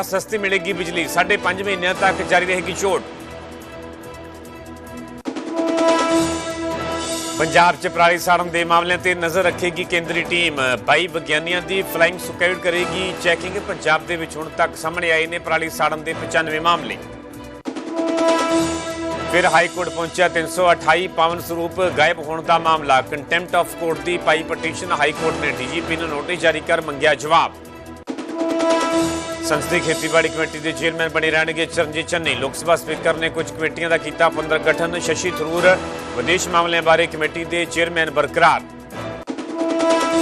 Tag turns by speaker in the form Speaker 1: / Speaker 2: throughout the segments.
Speaker 1: ਸਸਤੀ ਮਿਲੇਗੀ ਬਿਜਲੀ? 5.5 ਮਹੀਨਿਆਂ ਤੱਕ ਜਾਰੀ ਰਹੇਗੀ ਛੋਟ। ਪੰਜਾਬ 'ਚ ਪਰਾਲੀ ਸਾੜਨ ਦੇ ਮਾਮਲਿਆਂ ਤੇ ਨਜ਼ਰ ਰੱਖੇਗੀ ਕੇਂਦਰੀ ਟੀਮ। 22 ਵਿਗਿਆਨੀਆਂ ਦੀ ਫਲਾਈਂਗ ਸੁਕੈਡ ਕਰੇਗੀ। ਚੈਕਿੰਗ ਪੰਜਾਬ ਦੇ ਵਿੱਚ ਹੁਣ ਤੱਕ ਸਾਹਮਣੇ ਆਏ ਨੇ ਪਰਾਲੀ ਸਾੜਨ ਦੇ 95 ਮਾਮਲੇ। ਫਿਰ ਹਾਈ ਕੋਰਟ ਪਹੁੰਚਿਆ 328 ਪਾਵਨ ਸਰੂਪ ਗਾਇਬ ਹੋਣ ਦਾ ਮਾਮਲਾ। ਕੰਟੈਂਪਟ ਆਫ ਕੋਰਟ ਦੀ ਪਾਈ ਪਟੀਸ਼ਨ ਹਾਈ ਕੋਰਟ ਨੇ ਡੀਜੀਪੀ ਨੂੰ ਨੋਟਿਸ ਜਾਰੀ ਕਰ ਮੰਗਿਆ ਜਵਾਬ। ਸੰਸਦੀ ਖੇਤੀਬਾੜੀ ਕਮੇਟੀ ਦੇ ਚੇਅਰਮੈਨ ਬਣੇ ਰਹਿਣਗੇ ਚਰਨਜੀਤ ਚੰਨੀ। ਲੋਕ ਸਭਾ ਸਪੀਕਰ ਨੇ ਕੁਝ ਕਮੇਟੀਆਂ ਦਾ ਕੀਤਾ ਪੁਨਰ ਗਠਨ। ਸ਼ਸ਼ੀ ਥਰੂਰ, ਵਿਦੇਸ਼ ਮਾਮਲਿਆਂ ਬਾਰੇ ਕਮੇਟੀ ਦੇ ਚੇਅਰਮੈਨ ਬਰਕਰਾਰ।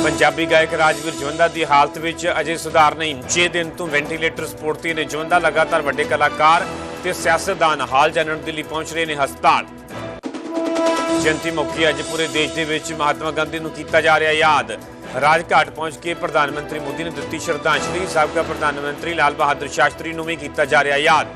Speaker 1: ਪੰਜਾਬੀ ਗਾਇਕ ਰਾਜਵੀਰ ਜਵੰਦਾ ਦੀ ਹਾਲਤ ਵਿੱਚ ਅਜੇ ਸੁਧਾਰ ਨਹੀਂ। 6 ਦਿਨ ਤੋਂ ਵੈਂਟੀਲੇਟਰ ਸਪੋਰਟ ਨੇ ਜਵੰਦਾ ਲਗਾਤਾਰ ਵੱਡੇ ਕਲਾਕਾਰ ਤੇ ਸਿਆਸਤਦਾਨ ਹਾਲ ਜਾਣਨ ਦੇ ਲਈ ਪਹੁੰਚ ਰਹੇ ਨੇ ਹਸਪਤਾਲ। ਜਯੰਤੀ ਮੌਕੇ ਅੱਜ ਪੂਰੇ ਦੇਸ਼ ਦੇ ਵਿੱਚ ਮਹਾਤਮਾ ਗਾਂਧੀ ਨੂੰ ਕੀਤਾ ਜਾ ਰਿਹਾ ਯਾਦ। ਰਾਜਘਾਟ ਪਹੁੰਚ ਕੇ ਪ੍ਰਧਾਨ ਮੰਤਰੀ ਮੋਦੀ ਨੇ ਦਿੱਤੀ ਸ਼ਰਧਾਂਜਲੀ। ਸਾਬਕਾ ਪ੍ਰਧਾਨ ਮੰਤਰੀ ਲਾਲ ਬਹਾਦਰ ਸ਼ਾਸਤਰੀ ਨੂੰ ਵੀ ਕੀਤਾ ਜਾ ਰਿਹਾ ਯਾਦ।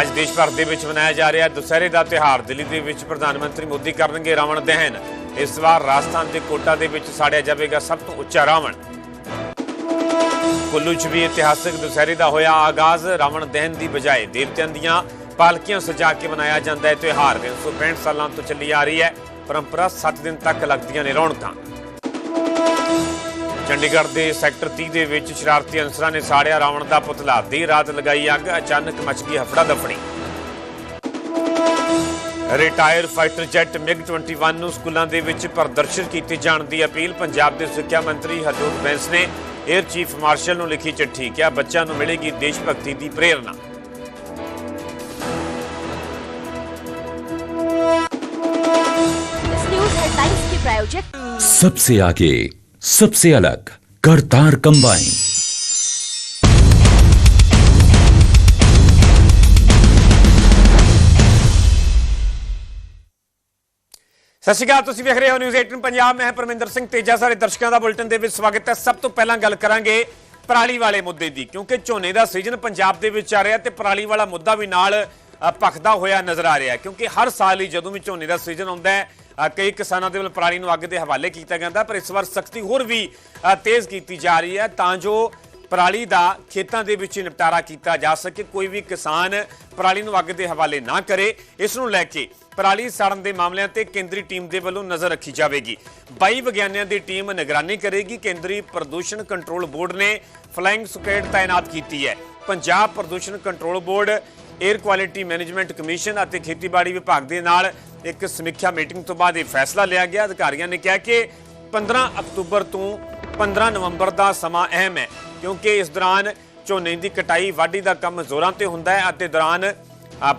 Speaker 1: ਅੱਜ ਦੇਸ਼ ਭਰ ਦੇ ਵਿੱਚ ਮਨਾਇਆ ਜਾ ਰਿਹਾ ਦੁਸਹਿਰੇ ਦਾ ਤਿਹਾਰ ਦਿੱਲੀ ਦੇ ਵਿੱਚ ਪ੍ਰਧਾਨ ਮੰਤਰੀ ਮੋਦੀ ਕਰਨਗੇ ਰਾਵਣ ਦਹਨ। ਇਸ ਵਾਰ ਰਾਜਸਥਾਨ ਦੇ ਕੋਟਾ ਦੇ ਵਿੱਚ ਸਾੜਿਆ ਜਾਵੇਗਾ ਸਭ ਤੋਂ ਉੱਚਾ ਰਾਵਣ। ਕੁੱਲੂ 'ਚ ਵੀ ਇਤਿਹਾਸਕ ਦੁਸਹਿਰੇ ਦਾ ਹੋਇਆ ਆਗਾਜ਼। ਰਾਵਣ ਦਹਨ ਦੀ ਬਜਾਏ ਦੇਵਤਿਆਂ ਦੀਆਂ ਪਾਲਕੀਆਂ ਸਜਾ ਕੇ ਮਨਾਇਆ ਜਾਂਦਾ ਹੈ। ਤਿਉਹਾਰ 365 ਸਾਲਾਂ ਤੋਂ ਚੱਲੀ ਆ ਰਹੀ ਹੈ। ਪਰੰਪਰਾ 7 ਦਿਨ ਤੱਕ ਲੱਗਦੀਆਂ ਨੇ ਰੌਣਕਾਂ। ਚੰਡੀਗੜ੍ਹ ਦੇ ਸੈਕਟਰ 30 ਦੇ ਵਿੱਚ ਸ਼ਰਾਰਤੀ ਅਨਸਰਾਂ ਨੇ ਸਾੜਿਆ ਰਾਵਣ ਦਾ ਪੁਤਲਾ। ਦੇਰ ਰਾਤ ਲਗਾਈ ਅੱਗ, ਅਚਾਨਕ ਮਚ ਗਈ ਹਫੜਾ ਦਫੜੀ। ਰਿਟਾਇਰ ਫਾਈਟਰ ਜੈਟ ਮਿਗ 21 ਨੂੰ ਸਕੂਲਾਂ ਦੇ ਵਿੱਚ ਪ੍ਰਦਰਸ਼ਿਤ ਕੀਤੇ ਜਾਣ ਦੀ ਅਪੀਲ, ਪੰਜਾਬ ਦੇ ਸਿੱਖਿਆ ਮੰਤਰੀ ਹਰਜੋਤ ਬੈਂਸ ਨੇ। 에ਅਰ ਚੀਫ ਮਾਰਸ਼ਲ ਨੂੰ ਲਿਖੀ ਚਿੱਠੀ, ਕਿਹਾ ਬੱਚਿਆਂ ਨੂੰ ਮਿਲੇਗੀ ਦੇਸ਼ ਭਗਤੀ ਦੀ ਪ੍ਰੇਰਣਾ।
Speaker 2: हेडलाइंस के प्रायोजक
Speaker 3: सबसे आगे सबसे अलग करतार कंबाइन
Speaker 1: ਸਤਿ ਸ਼੍ਰੀ ਅਕਾਲ ਤੁਸੀਂ ਵੇਖ ਰਹੇ ਹੋ ਨਿਊਜ਼ 18 ਪੰਜਾਬ ਮੈਂ ਹਾਂ ਪਰਮਿੰਦਰ ਸਿੰਘ ਤੇਜਾ ਸਾਰੇ ਦਰਸ਼ਕਾਂ ਦਾ ਬੁਲੇਟਿਨ ਦੇ ਵਿੱਚ ਸਵਾਗਤ ਹੈ ਸਭ ਤੋਂ ਪਹਿਲਾਂ ਗੱਲ ਕਰਾਂਗੇ ਪਰਾਲੀ ਵਾਲੇ ਮੁੱਦੇ ਦੀ ਕਿਉਂਕਿ ਝੋਨੇ ਦਾ ਸੀਜ਼ਨ ਪੰਜਾਬ ਦੇ ਵਿੱਚ ਆ ਰਿਹਾ ਤੇ ਪਰਾਲੀ ਵਾਲਾ ਮੁੱਦਾ ਵੀ ਨਾਲ ਅ, ਭਖਦਾ ਹੋਇਆ ਨਜ਼ਰ ਆ ਰਿਹਾ ਕਿਉਂਕਿ ਹਰ ਸਾਲ ਹੀ ਜਦੋਂ ਵੀ ਝੋਨੇ ਦਾ ਸੀਜ਼ਨ ਆਉਂਦਾ ਹੈ ਕਈ ਕਿਸਾਨਾਂ ਦੇ ਵੱਲ ਪਰਾਲੀ ਨੂੰ ਅੱਗ ਦੇ ਹਵਾਲੇ ਕੀਤਾ ਜਾਂਦਾ ਪਰ ਇਸ ਵਾਰ ਸਖਤੀ ਹੋਰ ਵੀ ਅ, ਤੇਜ਼ ਕੀਤੀ ਜਾ ਰਹੀ ਹੈ। ਤਾਂ ਜੋ ਪਰਾਲੀ ਦਾ ਖੇਤਾਂ ਦੇ ਵਿੱਚ ਨਿਪਟਾਰਾ ਕੀਤਾ ਜਾ ਸਕੇ। ਕੋਈ ਵੀ ਕਿਸਾਨ ਪਰਾਲੀ ਨੂੰ ਅੱਗ ਦੇ ਹਵਾਲੇ ਨਾ ਕਰੇ। ਇਸ ਨੂੰ ਲੈ ਕੇ ਪਰਾਲੀ ਸਾੜਨ ਦੇ ਮਾਮਲਿਆਂ ਤੇ ਕੇਂਦਰੀ ਟੀਮ ਦੇ ਵੱਲੋਂ ਨਜ਼ਰ ਰੱਖੀ ਜਾਵੇਗੀ। 22 ਵਿਗਿਆਨੀਆਂ ਦੀ ਟੀਮ ਨਿਗਰਾਨੀ ਕਰੇਗੀ। ਕੇਂਦਰੀ ਪ੍ਰਦੂਸ਼ਣ ਕੰਟਰੋਲ ਬੋਰਡ ਨੇ ਫਲਾਈਂਗ ਸੁਕੇਡ ਤਾਇਨਾਤ ਕੀਤੀ ਹੈ। ਪੰਜਾਬ ਪ੍ਰਦੂਸ਼ਣ control board air quality management commission ਅਤੇ ਖੇਤੀਬਾੜੀ ਵਿਭਾਗ ਦੇ ਨਾਲ ਇੱਕ ਸਮੀਖਿਆ ਮੀਟਿੰਗ ਤੋਂ ਬਾਅਦ ਇਹ ਫੈਸਲਾ ਲਿਆ ਗਿਆ। ਅਧਿਕਾਰੀਆਂ ਨੇ ਕਿਹਾ ਕਿ 15 ਅਕਤੂਬਰ ਤੋਂ 15 ਨਵੰਬਰ ਦਾ ਸਮਾਂ ਅਹਿਮ ਹੈ। ਕਿਉਂਕਿ ਇਸ ਦੌਰਾਨ ਝੋਨੇ ਦੀ ਕਟਾਈ ਵਾਢੀ ਦਾ ਕੰਮ ਜ਼ੋਰਾਂ ਤੇ ਹੁੰਦਾ ਹੈ ਅਤੇ ਦੌਰਾਨ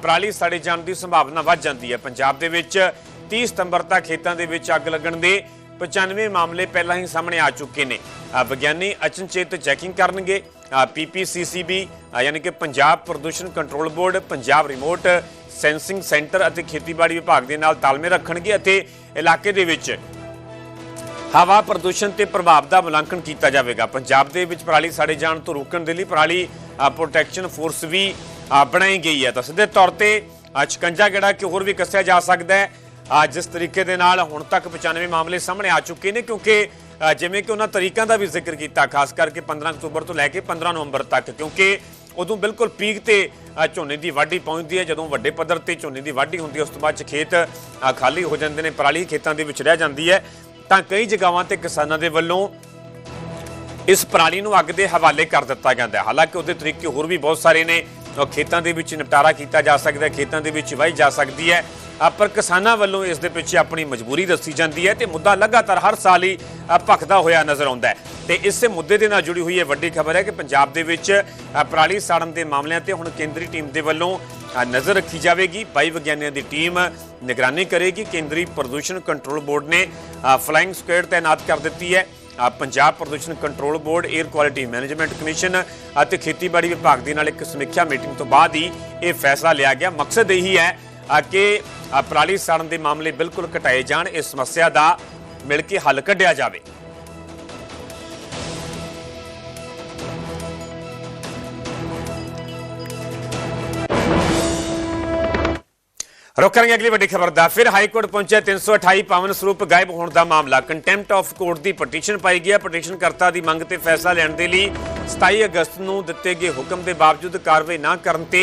Speaker 1: ਪਰਾਲੀ ਸੜੇ ਜਾਣ ਦੀ ਸੰਭਾਵਨਾ ਵੱਧ ਜਾਂਦੀ ਹੈ। ਪੰਜਾਬ ਦੇ ਵਿੱਚ 30 ਸਤੰਬਰ ਤੱਕ ਖੇਤਾਂ ਦੇ ਵਿੱਚ ਅੱਗ ਲੱਗਣ ਦੇ 95 ਮਾਮਲੇ ਪਹਿਲਾਂ ਹੀ ਸਾਹਮਣੇ ਆ ਚੁੱਕੇ ਨੇ। ਵਿਗਿਆਨੀ ਅਚਨਚੇਤ ਚੈਕਿੰਗ ਕਰਨਗੇ। ਪੀਪੀਸੀਸੀਬੀ ਯਾਨੀ ਕਿ ਪੰਜਾਬ ਪ੍ਰਦੂਸ਼ਣ control board, Punjab remote sensing centre ਅਤੇ ਖੇਤੀਬਾੜੀ ਵਿਭਾਗ ਦੇ ਨਾਲ ਤਾਲਮੇਲ ਰੱਖਣਗੇ ਅਤੇ ਇਲਾਕੇ ਦੇ ਵਿੱਚ ਹਵਾ ਪ੍ਰਦੂਸ਼ਣ ਤੇ ਪ੍ਰਭਾਵ ਦਾ ਮੁਲਾਂਕਣ ਕੀਤਾ ਜਾਵੇਗਾ। ਪੰਜਾਬ ਦੇ ਵਿੱਚ ਪਰਾਲੀ ਸਾੜੇ ਜਾਣ ਤੋਂ ਰੋਕਣ ਦੇ ਲਈ ਪਰਾਲੀ ਪ੍ਰੋਟੈਕਸ਼ਨ ਫੋਰਸ ਵੀ ਬਣਾਈ ਗਈ ਹੈ। ਤਾਂ ਸਿੱਧੇ ਤੌਰ ਤੇ ਅ, ਸ਼ਿਕੰਜਾ ਜਿਹੜਾ ਕਿ ਹੋਰ ਵੀ ਕੱਸਿਆ ਜਾ ਸਕਦਾ ਹੈ। ਜਿਸ ਤਰੀਕੇ ਦੇ ਨਾਲ ਹੁਣ ਤੱਕ 95 ਮਾਮਲੇ ਸਾਹਮਣੇ ਆ ਚੁੱਕੇ ਨੇ ਕਿਉਂਕਿ ਜਿਵੇਂ ਕਿ ਉਹਨਾਂ ਤਰੀਕਾਂ ਦਾ ਵੀ ਜ਼ਿਕਰ ਕੀਤਾ ਖਾਸ ਕਰਕੇ 15 ਅਕਤੂਬਰ ਤੋਂ ਲੈ ਕੇ 15 ਨਵੰਬਰ ਤੱਕ ਕਿਉਂਕਿ ਉਦੋਂ ਬਿਲਕੁਲ ਪੀਕ ਤੇ ਝੋਨੇ ਦੀ ਵਾਢੀ ਪਹੁੰਚਦੀ ਹੈ। ਜਦੋਂ ਵੱਡੇ ਪੱਧਰ ਤੇ ਝੋਨੇ ਦੀ ਵਾਢੀ ਹੁੰਦੀ ਹੈ ਉਸ ਤੋਂ ਬਾਅਦ 'ਚ ਖੇਤ ਖਾਲੀ ਹੋ ਜਾਂਦੇ ਨੇ ਪਰਾਲੀ ਖੇਤਾਂ ਦੇ ਵਿੱਚ ਰਹਿ ਜਾਂਦੀ ਹੈ। ਤਾਂ ਕਈ ਜਗ੍ਹਾਵਾਂ ਤੇ ਕਿਸਾਨਾਂ ਦੇ ਵੱਲੋਂ ਇਸ ਪਰਾਲੀ ਨੂੰ ਅੱਗ ਦੇ ਹਵਾਲੇ ਕਰ ਦਿੱਤਾ ਜਾਂਦਾ ਹੈ। ਹਾਲਾਂਕਿ ਉਹਦੇ ਤਰੀਕੇ ਹੋਰ ਵੀ ਬਹੁਤ ਸਾਰੇ ਨੇ। ਖੇਤਾਂ ਦੇ ਵਿੱਚ ਨਿਪਟਾਰਾ ਕੀਤਾ ਜਾ ਸਕਦਾ ਹੈ, ਖੇਤਾਂ ਦੇ ਵਿੱਚ ਵਾਹੀ ਜਾ ਸਕਦੀ ਹੈ। ਪਰ ਕਿਸਾਨਾਂ ਵੱਲੋਂ ਇਸ ਦੇ ਪਿੱਛੇ ਆਪਣੀ ਮਜਬੂਰੀ ਦੱਸੀ ਜਾਂਦੀ ਹੈ ਤੇ ਮੁੱਦਾ ਲਗਾਤਾਰ ਹਰ ਸਾਲ ਹੀ ਭਖਦਾ ਹੋਇਆ ਨਜ਼ਰ ਆਉਂਦਾ ਹੈ। ਤੇ ਇਸੇ ਮੁੱਦੇ ਦੇ ਨਾਲ ਜੁੜੀ ਹੋਈ ਇਹ ਵੱਡੀ ਖਬਰ ਹੈ ਕਿ ਪੰਜਾਬ ਦੇ ਵਿੱਚ ਪਰਾਲੀ ਸਾੜਨ ਦੇ ਮਾਮਲਿਆਂ ਤੇ ਹੁਣ ਕੇਂਦਰੀ ਟੀਮ ਦੇ ਵੱਲੋਂ ਨਜ਼ਰ ਰੱਖੀ ਜਾਵੇਗੀ। ਬਾਈ ਵਿਗਿਆਨੀਆਂ ਦੀ ਟੀਮ ਨਿਗਰਾਨੀ ਕਰੇਗੀ। ਕੇਂਦਰੀ ਪ੍ਰਦੂਸ਼ਣ ਕੰਟਰੋਲ ਬੋਰਡ ਨੇ ਅ, ਫਲਾਈਂਗ ਸਕੁਐਡ ਤਾਇਨਾਤ ਕਰ ਦਿੱਤੀ ਹੈ। ਪੰਜਾਬ ਪ੍ਰਦੂਸ਼ਣ control board air quality management commission ਅਤੇ ਖੇਤੀਬਾੜੀ ਵਿਭਾਗ ਦੇ ਨਾਲ ਇੱਕ ਸਮੀਖਿਆ ਮੀਟਿੰਗ ਤੋਂ ਬਾਅਦ ਹੀ ਇਹ ਫੈਸਲਾ ਲਿਆ ਗਿਆ। ਮਕਸਦ ਇਹੀ ਹੈ ਕਿ ਪਰਾਲੀ ਸਾੜਨ ਦੇ ਮਾਮਲੇ ਬਿਲਕੁਲ ਘਟਾਏ ਜਾਣ। ਇਸ ਸਮੱਸਿਆ ਦਾ ਮਿਲ ਕੇ ਹੱਲ ਕੱਢਿਆ ਜਾਵੇ। ਰੁਕ ਕਰਾਂਗੇ ਅਗਲੀ ਵੱਡੀ ਖਬਰ ਦਾ ਫਿਰ ਹਾਈ ਕੋਰਟ ਪਹੁੰਚਿਆ 328 ਪਾਵਨ ਸਰੂਪ ਗਾਇਬ ਹੋਣ ਦਾ ਮਾਮਲਾ। ਕੰਟੈਂਪਟ ਆਫ ਕੋਰਟ ਦੀ ਪਟੀਸ਼ਨ ਪਾਈ ਗਿਆ ਪਟੀਸ਼ਨ ਕਰਤਾ ਦੀ ਮੰਗ ਤੇ ਫੈਸਲਾ ਲੈਣ ਦੇ ਲਈ 27 ਅਗਸਤ ਨੂੰ ਦਿੱਤੇ ਗਏ ਹੁਕਮ ਦੇ ਬਾਵਜੂਦ ਕਾਰਵਾਈ ਨਾ ਕਰਨ ਤੇ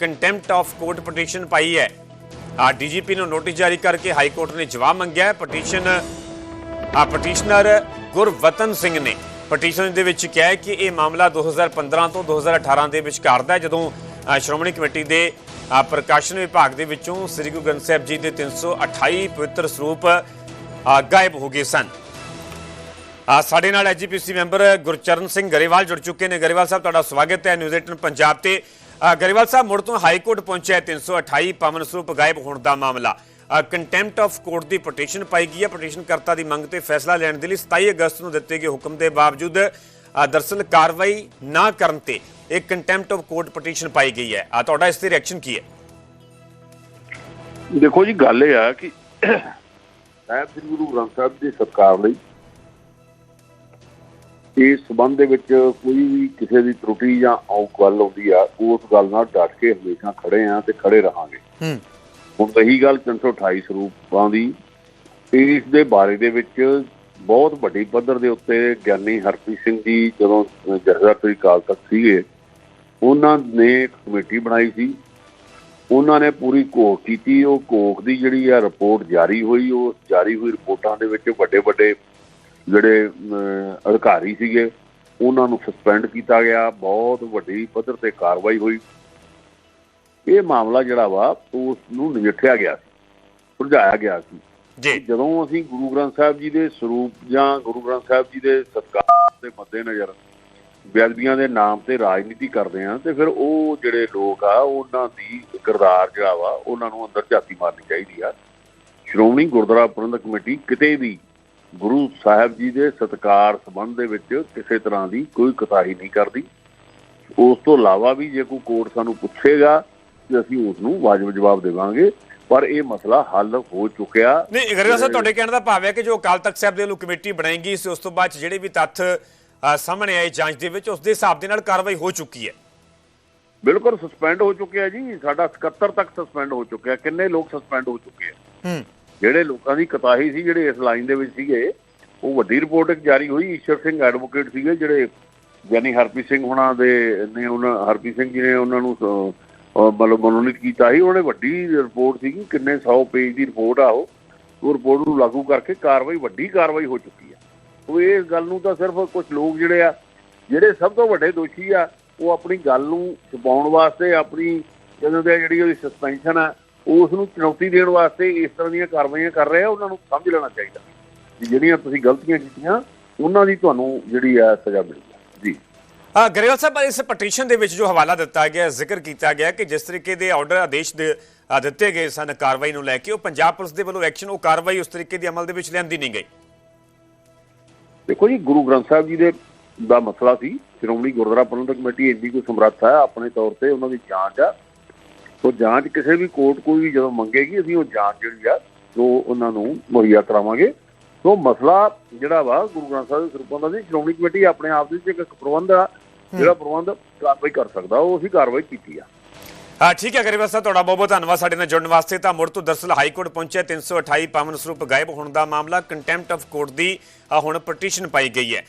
Speaker 1: ਕੰਟੈਂਪਟ ਆਫ ਕੋਰਟ ਪਟੀਸ਼ਨ ਪਾਈ ਹੈ। ਆ ਡੀਜੀਪੀ ਨੂੰ ਨੋਟਿਸ ਜਾਰੀ ਕਰਕੇ ਹਾਈ ਕੋਰਟ ਨੇ ਜਵਾਬ ਮੰਗਿਆ ਹੈ। ਪਟੀਸ਼ਨ ਆ ਪਟੀਸ਼ਨਰ ਗੁਰਵਤਨ ਸਿੰਘ ਨੇ ਪਟੀਸ਼ਨ ਦੇ ਵਿੱਚ ਕਿਹਾ ਕਿ ਇਹ ਮਾਮਲਾ 2015 ਤੋਂ 2018 ਦੇ ਵਿਚਕਾਰ ਦਾ ਜਦੋਂ ਸ਼੍ਰੋਮਣੀ ਕਮੇਟੀ ਦੇ ਪ੍ਰਕਾਸ਼ਨ ਵਿਭਾਗ ਦੇ ਵਿੱਚੋਂ ਸ੍ਰੀ ਗੁਰੂ ਗ੍ਰੰਥ ਸਾਹਿਬ ਜੀ ਦੇ 328 ਪਵਿੱਤਰ ਸਰੂਪ ਗਾਇਬ ਹੋ ਗਏ ਸਨ। ਸਾਡੇ ਨਾਲ ਐਜੀਪੀਸੀ ਮੈਂਬਰ ਗੁਰਚਰਨ ਸਿੰਘ ਗਰੇਵਾਲ ਜੁੜ ਚੁੱਕੇ ਨੇ। ਗਰੇਵਾਲ ਸਾਹਿਬ, ਤੁਹਾਡਾ ਸਵਾਗਤ ਹੈ ਨਿਊਜ਼ 18 ਪੰਜਾਬ ਤੇ। ਗਰੇਵਾਲ ਸਾਹਿਬ, ਮੁੜ ਤੋਂ ਹਾਈ ਕੋਰਟ ਪਹੁੰਚਿਆ ਹੈ 328 ਪਵਨ ਸਰੂਪ ਗਾਇਬ ਹੋਣ ਦਾ ਮਾਮਲਾ। ਕੰਟੈਂਪਟ ਆਫ ਕੋਰਟ ਦੀ ਪਟੀਸ਼ਨ ਪਾਈ ਗਈ ਹੈ। ਪਟੀਸ਼ਨ ਕਰਤਾ ਦੀ ਮੰਗ ਤੇ ਫੈਸਲਾ ਲੈਣ ਦੇ ਲਈ 27 ਅਗਸਤ ਨੂੰ ਦਿੱਤੇ ਗਏ ਹੁਕਮ ਦੇ ਬਾਵਜੂਦ ਅ, ਦਰਅਸਲ ਕਾਰਵਾਈ ਨਾ ਕਰਨ ਤੇ ਇੱਕ ਕੰਟੈਂਪਟ ਆਫ ਕੋਰਟ ਪਟੀਸ਼ਨ ਪਾਈ ਗਈ ਹੈ। ਆ ਤੁਹਾਡਾ ਇਸ ਤੇ ਰਿਐਕਸ਼ਨ ਕੀ ਹੈ?
Speaker 4: ਦੇਖੋ ਜੀ ਗੱਲ ਇਹ ਆ ਕਿ ਸਾਹਿਬ ਸ੍ਰੀ ਗੁਰੂ ਗ੍ਰੰਥ ਸਾਹਿਬ ਦੇ ਸਤਕਾਰ ਲਈ ਇਸ ਸਬੰਧ ਦੇ ਵਿੱਚ ਕੋਈ ਵੀ ਕਿਸੇ ਦੀ ਤਰੁੱਟੀ ਜਾਂ ਔ ਗੱਲ ਆਉਂਦੀ ਆ ਉਸ ਗੱਲ ਨਾਲ ਡਟ ਕੇ ਹਮੇਸ਼ਾ ਖੜੇ ਆ ਤੇ ਖੜੇ ਰਹਾਂਗੇ।
Speaker 1: ਹੂੰ।
Speaker 4: ਹੁਣ ਰਹੀ ਗੱਲ 328 ਸਰੂਪਾਂ ਦੀ ਇਸ ਦੇ ਬਾਰੇ ਦੇ ਵਿੱਚ ਬਹੁਤ ਵੱਡੀ ਪੱਧਰ ਦੇ ਉੱਤੇ ਗਿਆਨੀ ਹਰਪ੍ਰੀਤ ਸਿੰਘ ਜੀ ਜਦੋਂ ਜਥੇਦਾਰੀ ਕੋਈ ਕਾਲ ਤੱਕ ਸੀਗੇ ਉਹਨਾਂ ਨੇ ਕਮੇਟੀ ਬਣਾਈ ਸੀ। ਉਹਨਾਂ ਨੇ ਪੂਰੀ ਘੋਖ ਕੀਤੀ। ਉਹ ਘੋਖ ਦੀ ਜਿਹੜੀ ਆ ਰਿਪੋਰਟ ਜਾਰੀ ਹੋਈ ਉਹ ਜਾਰੀ ਹੋਈ ਰਿਪੋਰਟਾਂ ਦੇ ਵਿੱਚ ਵੱਡੇ ਵੱਡੇ ਜਿਹੜੇ ਅਮ, ਅਧਿਕਾਰੀ ਸੀਗੇ ਉਹਨਾਂ ਨੂੰ ਸਸਪੈਂਡ ਕੀਤਾ ਗਿਆ। ਬਹੁਤ ਵੱਡੀ ਪੱਧਰ ਤੇ ਕਾਰਵਾਈ ਹੋਈ। ਇਹ ਮਾਮਲਾ ਜਿਹੜਾ ਵਾ ਉਸ ਨੂੰ ਨਜਿੱਠਿਆ ਗਿਆ ਸੀ ਸੁਲਝਾਇਆ ਗਿਆ ਸੀ।
Speaker 1: ਜੀ।
Speaker 4: ਜਦੋਂ ਅਸੀਂ ਗੁਰੂ ਗ੍ਰੰਥ ਸਾਹਿਬ ਜੀ ਦੇ ਸਰੂਪ ਜਾਂ ਗੁਰੂ ਗ੍ਰੰਥ ਸਾਹਿਬ ਜੀ ਦੇ ਸਤਕਾਰ ਦੇ ਮੱਦੇਨਜ਼ਰ ਵਿਅਕਤੀਆਂ ਦੇ ਨਾਮ ਤੇ ਰਾਜਨੀਤੀ ਕਰਦੇ ਆ ਤੇ ਫਿਰ ਉਹ ਜਿਹੜੇ ਲੋਕ ਆ, ਉਹਨਾਂ ਦੀ ਕਿਰਦਾਰ ਜਿਹੜਾ ਵਾ, ਉਹਨਾਂ ਨੂੰ ਅੰਦਰ ਝਾਤੀ ਮਾਰਨੀ ਚਾਹੀਦੀ ਆ। ਸ਼੍ਰੋਮਣੀ ਗੁਰਦੁਆਰਾ ਪ੍ਰਬੰਧਕ ਕਮੇਟੀ ਕਿਤੇ ਵੀ ਗੁਰੂ ਸਾਹਿਬ ਜੀ ਦੇ ਸਤਕਾਰ ਸੰਬੰਧ ਦੇ ਵਿੱਚ ਕਿਸੇ ਤਰ੍ਹਾਂ ਦੀ ਕੋਈ ਕਤਾਹੀ ਨਹੀਂ ਕਰਦੀ। ਉਸ ਤੋਂ ਇਲਾਵਾ ਵੀ ਜੇ ਕੋਈ ਕੋਰਟ ਸਾਨੂੰ ਪੁੱਛੇਗਾ, ਤੇ ਅਸੀਂ ਉਸ ਨੂੰ ਵਾਜਬ ਜਵਾਬ ਦੇਵਾਂਗੇ। ਪਰ ਇਹ ਮਸਲਾ ਹੱਲ ਹੋ ਚੁੱਕਿਆ।
Speaker 1: ਨਹੀਂ ਗਰੇਵਾਲ ਸਾਹਿਬ ਤੁਹਾਡੇ ਕਹਿਣ ਦਾ ਭਾਵ ਹੈ ਕਿ ਜੋ ਅਕਾਲ ਤਖਤ ਸਾਹਿਬ ਦੇ ਵੱਲੋਂ ਕਮੇਟੀ ਸੀ ਉਸ ਤੋਂ ਬਾਅਦ ਜਿਹੜੇ ਵੀ ਤੱਥ ਸਾਹਮਣੇ ਆਏ ਜਾਂਚ ਦੇ ਵਿੱਚ ਉਸ ਦੇ ਹਿਸਾਬ ਦੇ ਨਾਲ ਕਾਰਵਾਈ ਹੋ ਚੁੱਕੀ ਹੈ।
Speaker 4: ਬਿਲਕੁਲ ਸਸਪੈਂਡ ਹੋ ਚੁੱਕਿਆ ਜੀ। ਸਾਡਾ 71 ਤੱਕ ਸਸਪੈਂਡ ਹੋ ਚੁੱਕਿਆ। ਕਿੰਨੇ ਲੋਕ ਸਸਪੈਂਡ ਹੋ ਚੁੱਕੇ ਆ?
Speaker 1: ਹੂੰ।
Speaker 4: ਜਿਹੜੇ ਲੋਕਾਂ ਦੀ ਕਤਾਹੀ ਸੀ ਜਿਹੜੇ ਇਸ ਲਾਈਨ ਦੇ ਵਿੱਚ ਸੀਗੇ ਉਹ ਵੱਡੀ ਰਿਪੋਰਟ ਇੱਕ ਜਾਰੀ ਹੋਈ। ਈਸ਼ਰ ਸਿੰਘ ਐਡਵੋਕੇਟ ਸੀਗੇ ਜਿਹੜੇ ਯਾਨੀ ਹਰਪ੍ਰੀਤ ਸਿੰਘ ਹੁਣਾਂ ਦੇ ਨੇ ਉਹਨਾਂ ਹਰਪ੍ਰੀਤ ਸਿੰਘ ਜੀ ਨੇ ਉਹਨਾਂ ਨੂੰ ਮਤਲਬ ਮਨੋਨੀਤ ਕੀਤਾ ਸੀ, ਉਹਨੇ ਵੱਡੀ ਰਿਪੋਰਟ ਸੀਗੀ, ਕਿੰਨੇ 100 ਪੇਜ ਦੀ ਰਿਪੋਰਟ ਆ ਉਹ। ਉਹ ਰਿਪੋਰਟ ਨੂੰ ਲਾਗੂ ਕਰਕੇ ਕਾਰਵਾਈ, ਵੱਡੀ ਕਾਰਵਾਈ ਹੋ ਚੁੱਕੀ ਆ। ਉਹ ਇਸ ਗੱਲ ਨੂੰ ਤਾਂ ਸਿਰਫ ਕੁਝ ਲੋਕ ਜਿਹੜੇ ਆ, ਜਿਹੜੇ ਸਭ ਤੋਂ ਵੱਡੇ ਦੋਸ਼ੀ ਆ, ਉਹ ਆਪਣੀ ਗੱਲ ਨੂੰ ਛੁਪਾਉਣ ਵਾਸਤੇ, ਆਪਣੀ ਜਦੋਂ ਦੇ ਜਿਹੜੀ ਉਹਦੀ ਸਸਪੈਂਸ਼ਨ ਆ, ਉਸ ਨੂੰ ਚੁਣੌਤੀ ਦੇਣ ਵਾਸਤੇ ਇਸ ਤਰ੍ਹਾਂ ਦੀਆਂ ਕਾਰਵਾਈਆਂ ਕਰ ਰਹੇ ਆ ਉਹਨਾਂ ਨੂੰ ਸਮਝ ਲੈਣਾ ਚਾਹੀਦਾ। ਵੀ ਜਿਹੜੀਆਂ ਤੁਸੀਂ ਗਲਤੀਆਂ ਕੀਤੀਆਂ, ਉਹਨਾਂ ਦੀ ਤੁਹਾਨੂੰ ਜਿਹੜੀ ਆ ਸਜ਼ਾ ਮਿਲੇਗੀ ਜੀ।
Speaker 1: ਗਰੇਵਾਲ ਸਾਹਿਬ ਇਸ ਪਟੀਸ਼ਨ ਦੇ ਵਿੱਚ ਜੋ ਹਵਾਲਾ ਦਿੱਤਾ ਗਿਆ, ਜ਼ਿਕਰ ਕੀਤਾ ਗਿਆ ਕਿ ਜਿਸ ਤਰੀਕੇ ਦੇ ਆਰਡਰ ਆਦੇਸ਼ ਦੇ ਦਿੱਤੇ ਗਏ ਸਨ ਕਾਰਵਾਈ ਨੂੰ ਲੈ ਕੇ, ਉਹ ਪੰਜਾਬ ਪੁਲਿਸ ਦੇ ਵੱਲੋਂ ਐਕਸ਼ਨ, ਉਹ ਕਾਰਵਾਈ ਉਸ ਤਰੀਕੇ ਦੀ ਅਮਲ ਦੇ ਵਿੱਚ ਲਿਆਂਦੀ ਨਹੀਂ ਗਈ।
Speaker 4: ਦੇਖੋ ਜੀ, ਗੁਰੂ ਗ੍ਰੰਥ ਸਾਹਿਬ ਜੀ ਦੇ, ਦਾ ਮਸਲਾ ਸੀ। ਸ਼੍ਰੋਮਣੀ ਗੁਰਦੁਆਰਾ ਪ੍ਰਬੰਧਕ ਕਮੇਟੀ ਇੰਨੀ ਕੋਈ ਸਮਰੱਥ ਹੈ ਆਪਣੇ ਤੌਰ ਤੇ ਉਹਨਾਂ ਦੀ ਜਾਂਚ ਆ। ਉਹ ਜਾਂਚ ਕਿਸੇ ਵੀ ਕੋਰਟ ਕੋਈ ਵੀ ਜਦੋਂ ਮੰਗੇਗੀ, ਅਸੀਂ ਉਹ ਜਾਂਚ ਜਿਹੜੀ ਆ ਉਹ ਉਹਨਾਂ ਨੂੰ ਮੁਹੱਈਆ ਕਰਾਵਾਂਗੇ। ਸੋ ਮਸਲਾ ਜਿਹੜਾ ਵਾ, ਗੁਰੂ ਗ੍ਰੰਥ ਸਾਹਿਬ ਦੇ ਸਰੂਪਾਂ ਦਾ ਸੀ। ਸ਼੍ਰੋਮਣੀ ਕਮੇਟੀ ਆਪਣੇ ਆਪ ਦੇ ਵਿੱਚ ਇੱਕ ਪ੍ਰਬੰਧ ਆ। ਜਿਹੜਾ ਪ੍ਰਬੰਧ ਕਾਰਵਾਈ ਕਰ ਸਕਦਾ ਉਹ ਅਸੀਂ ਕਾਰਵਾਈ ਕੀਤੀ ਆ।
Speaker 1: ਹਾਂ ਠੀਕ ਹੈ ਸਾਹਿਬ ਤੁਹਾਡਾ ਬਹੁਤ ਬਹੁਤ ਧੰਨਵਾਦ ਸਾਡੇ ਨਾਲ ਜੁੜਨ ਵਾਸਤੇ। ਤਾਂ ਮੁੜ ਤੋਂ ਦਰਸਲ ਹਾਈ ਕੋਰਟ ਪਹੁੰਚਿਆ 328 ਪਾਵਨ ਸਰੂਪ ਗਾਇਬ ਹੋਣ ਦਾ ਮਾਮਲਾ ਕੰਟੈਂਪਟ ਆਫ ਕੋਰਟ ਦੀ ਹੁਣ ਪਟੀਸ਼ਨ ਪਾਈ ਗਈ ਹੈ।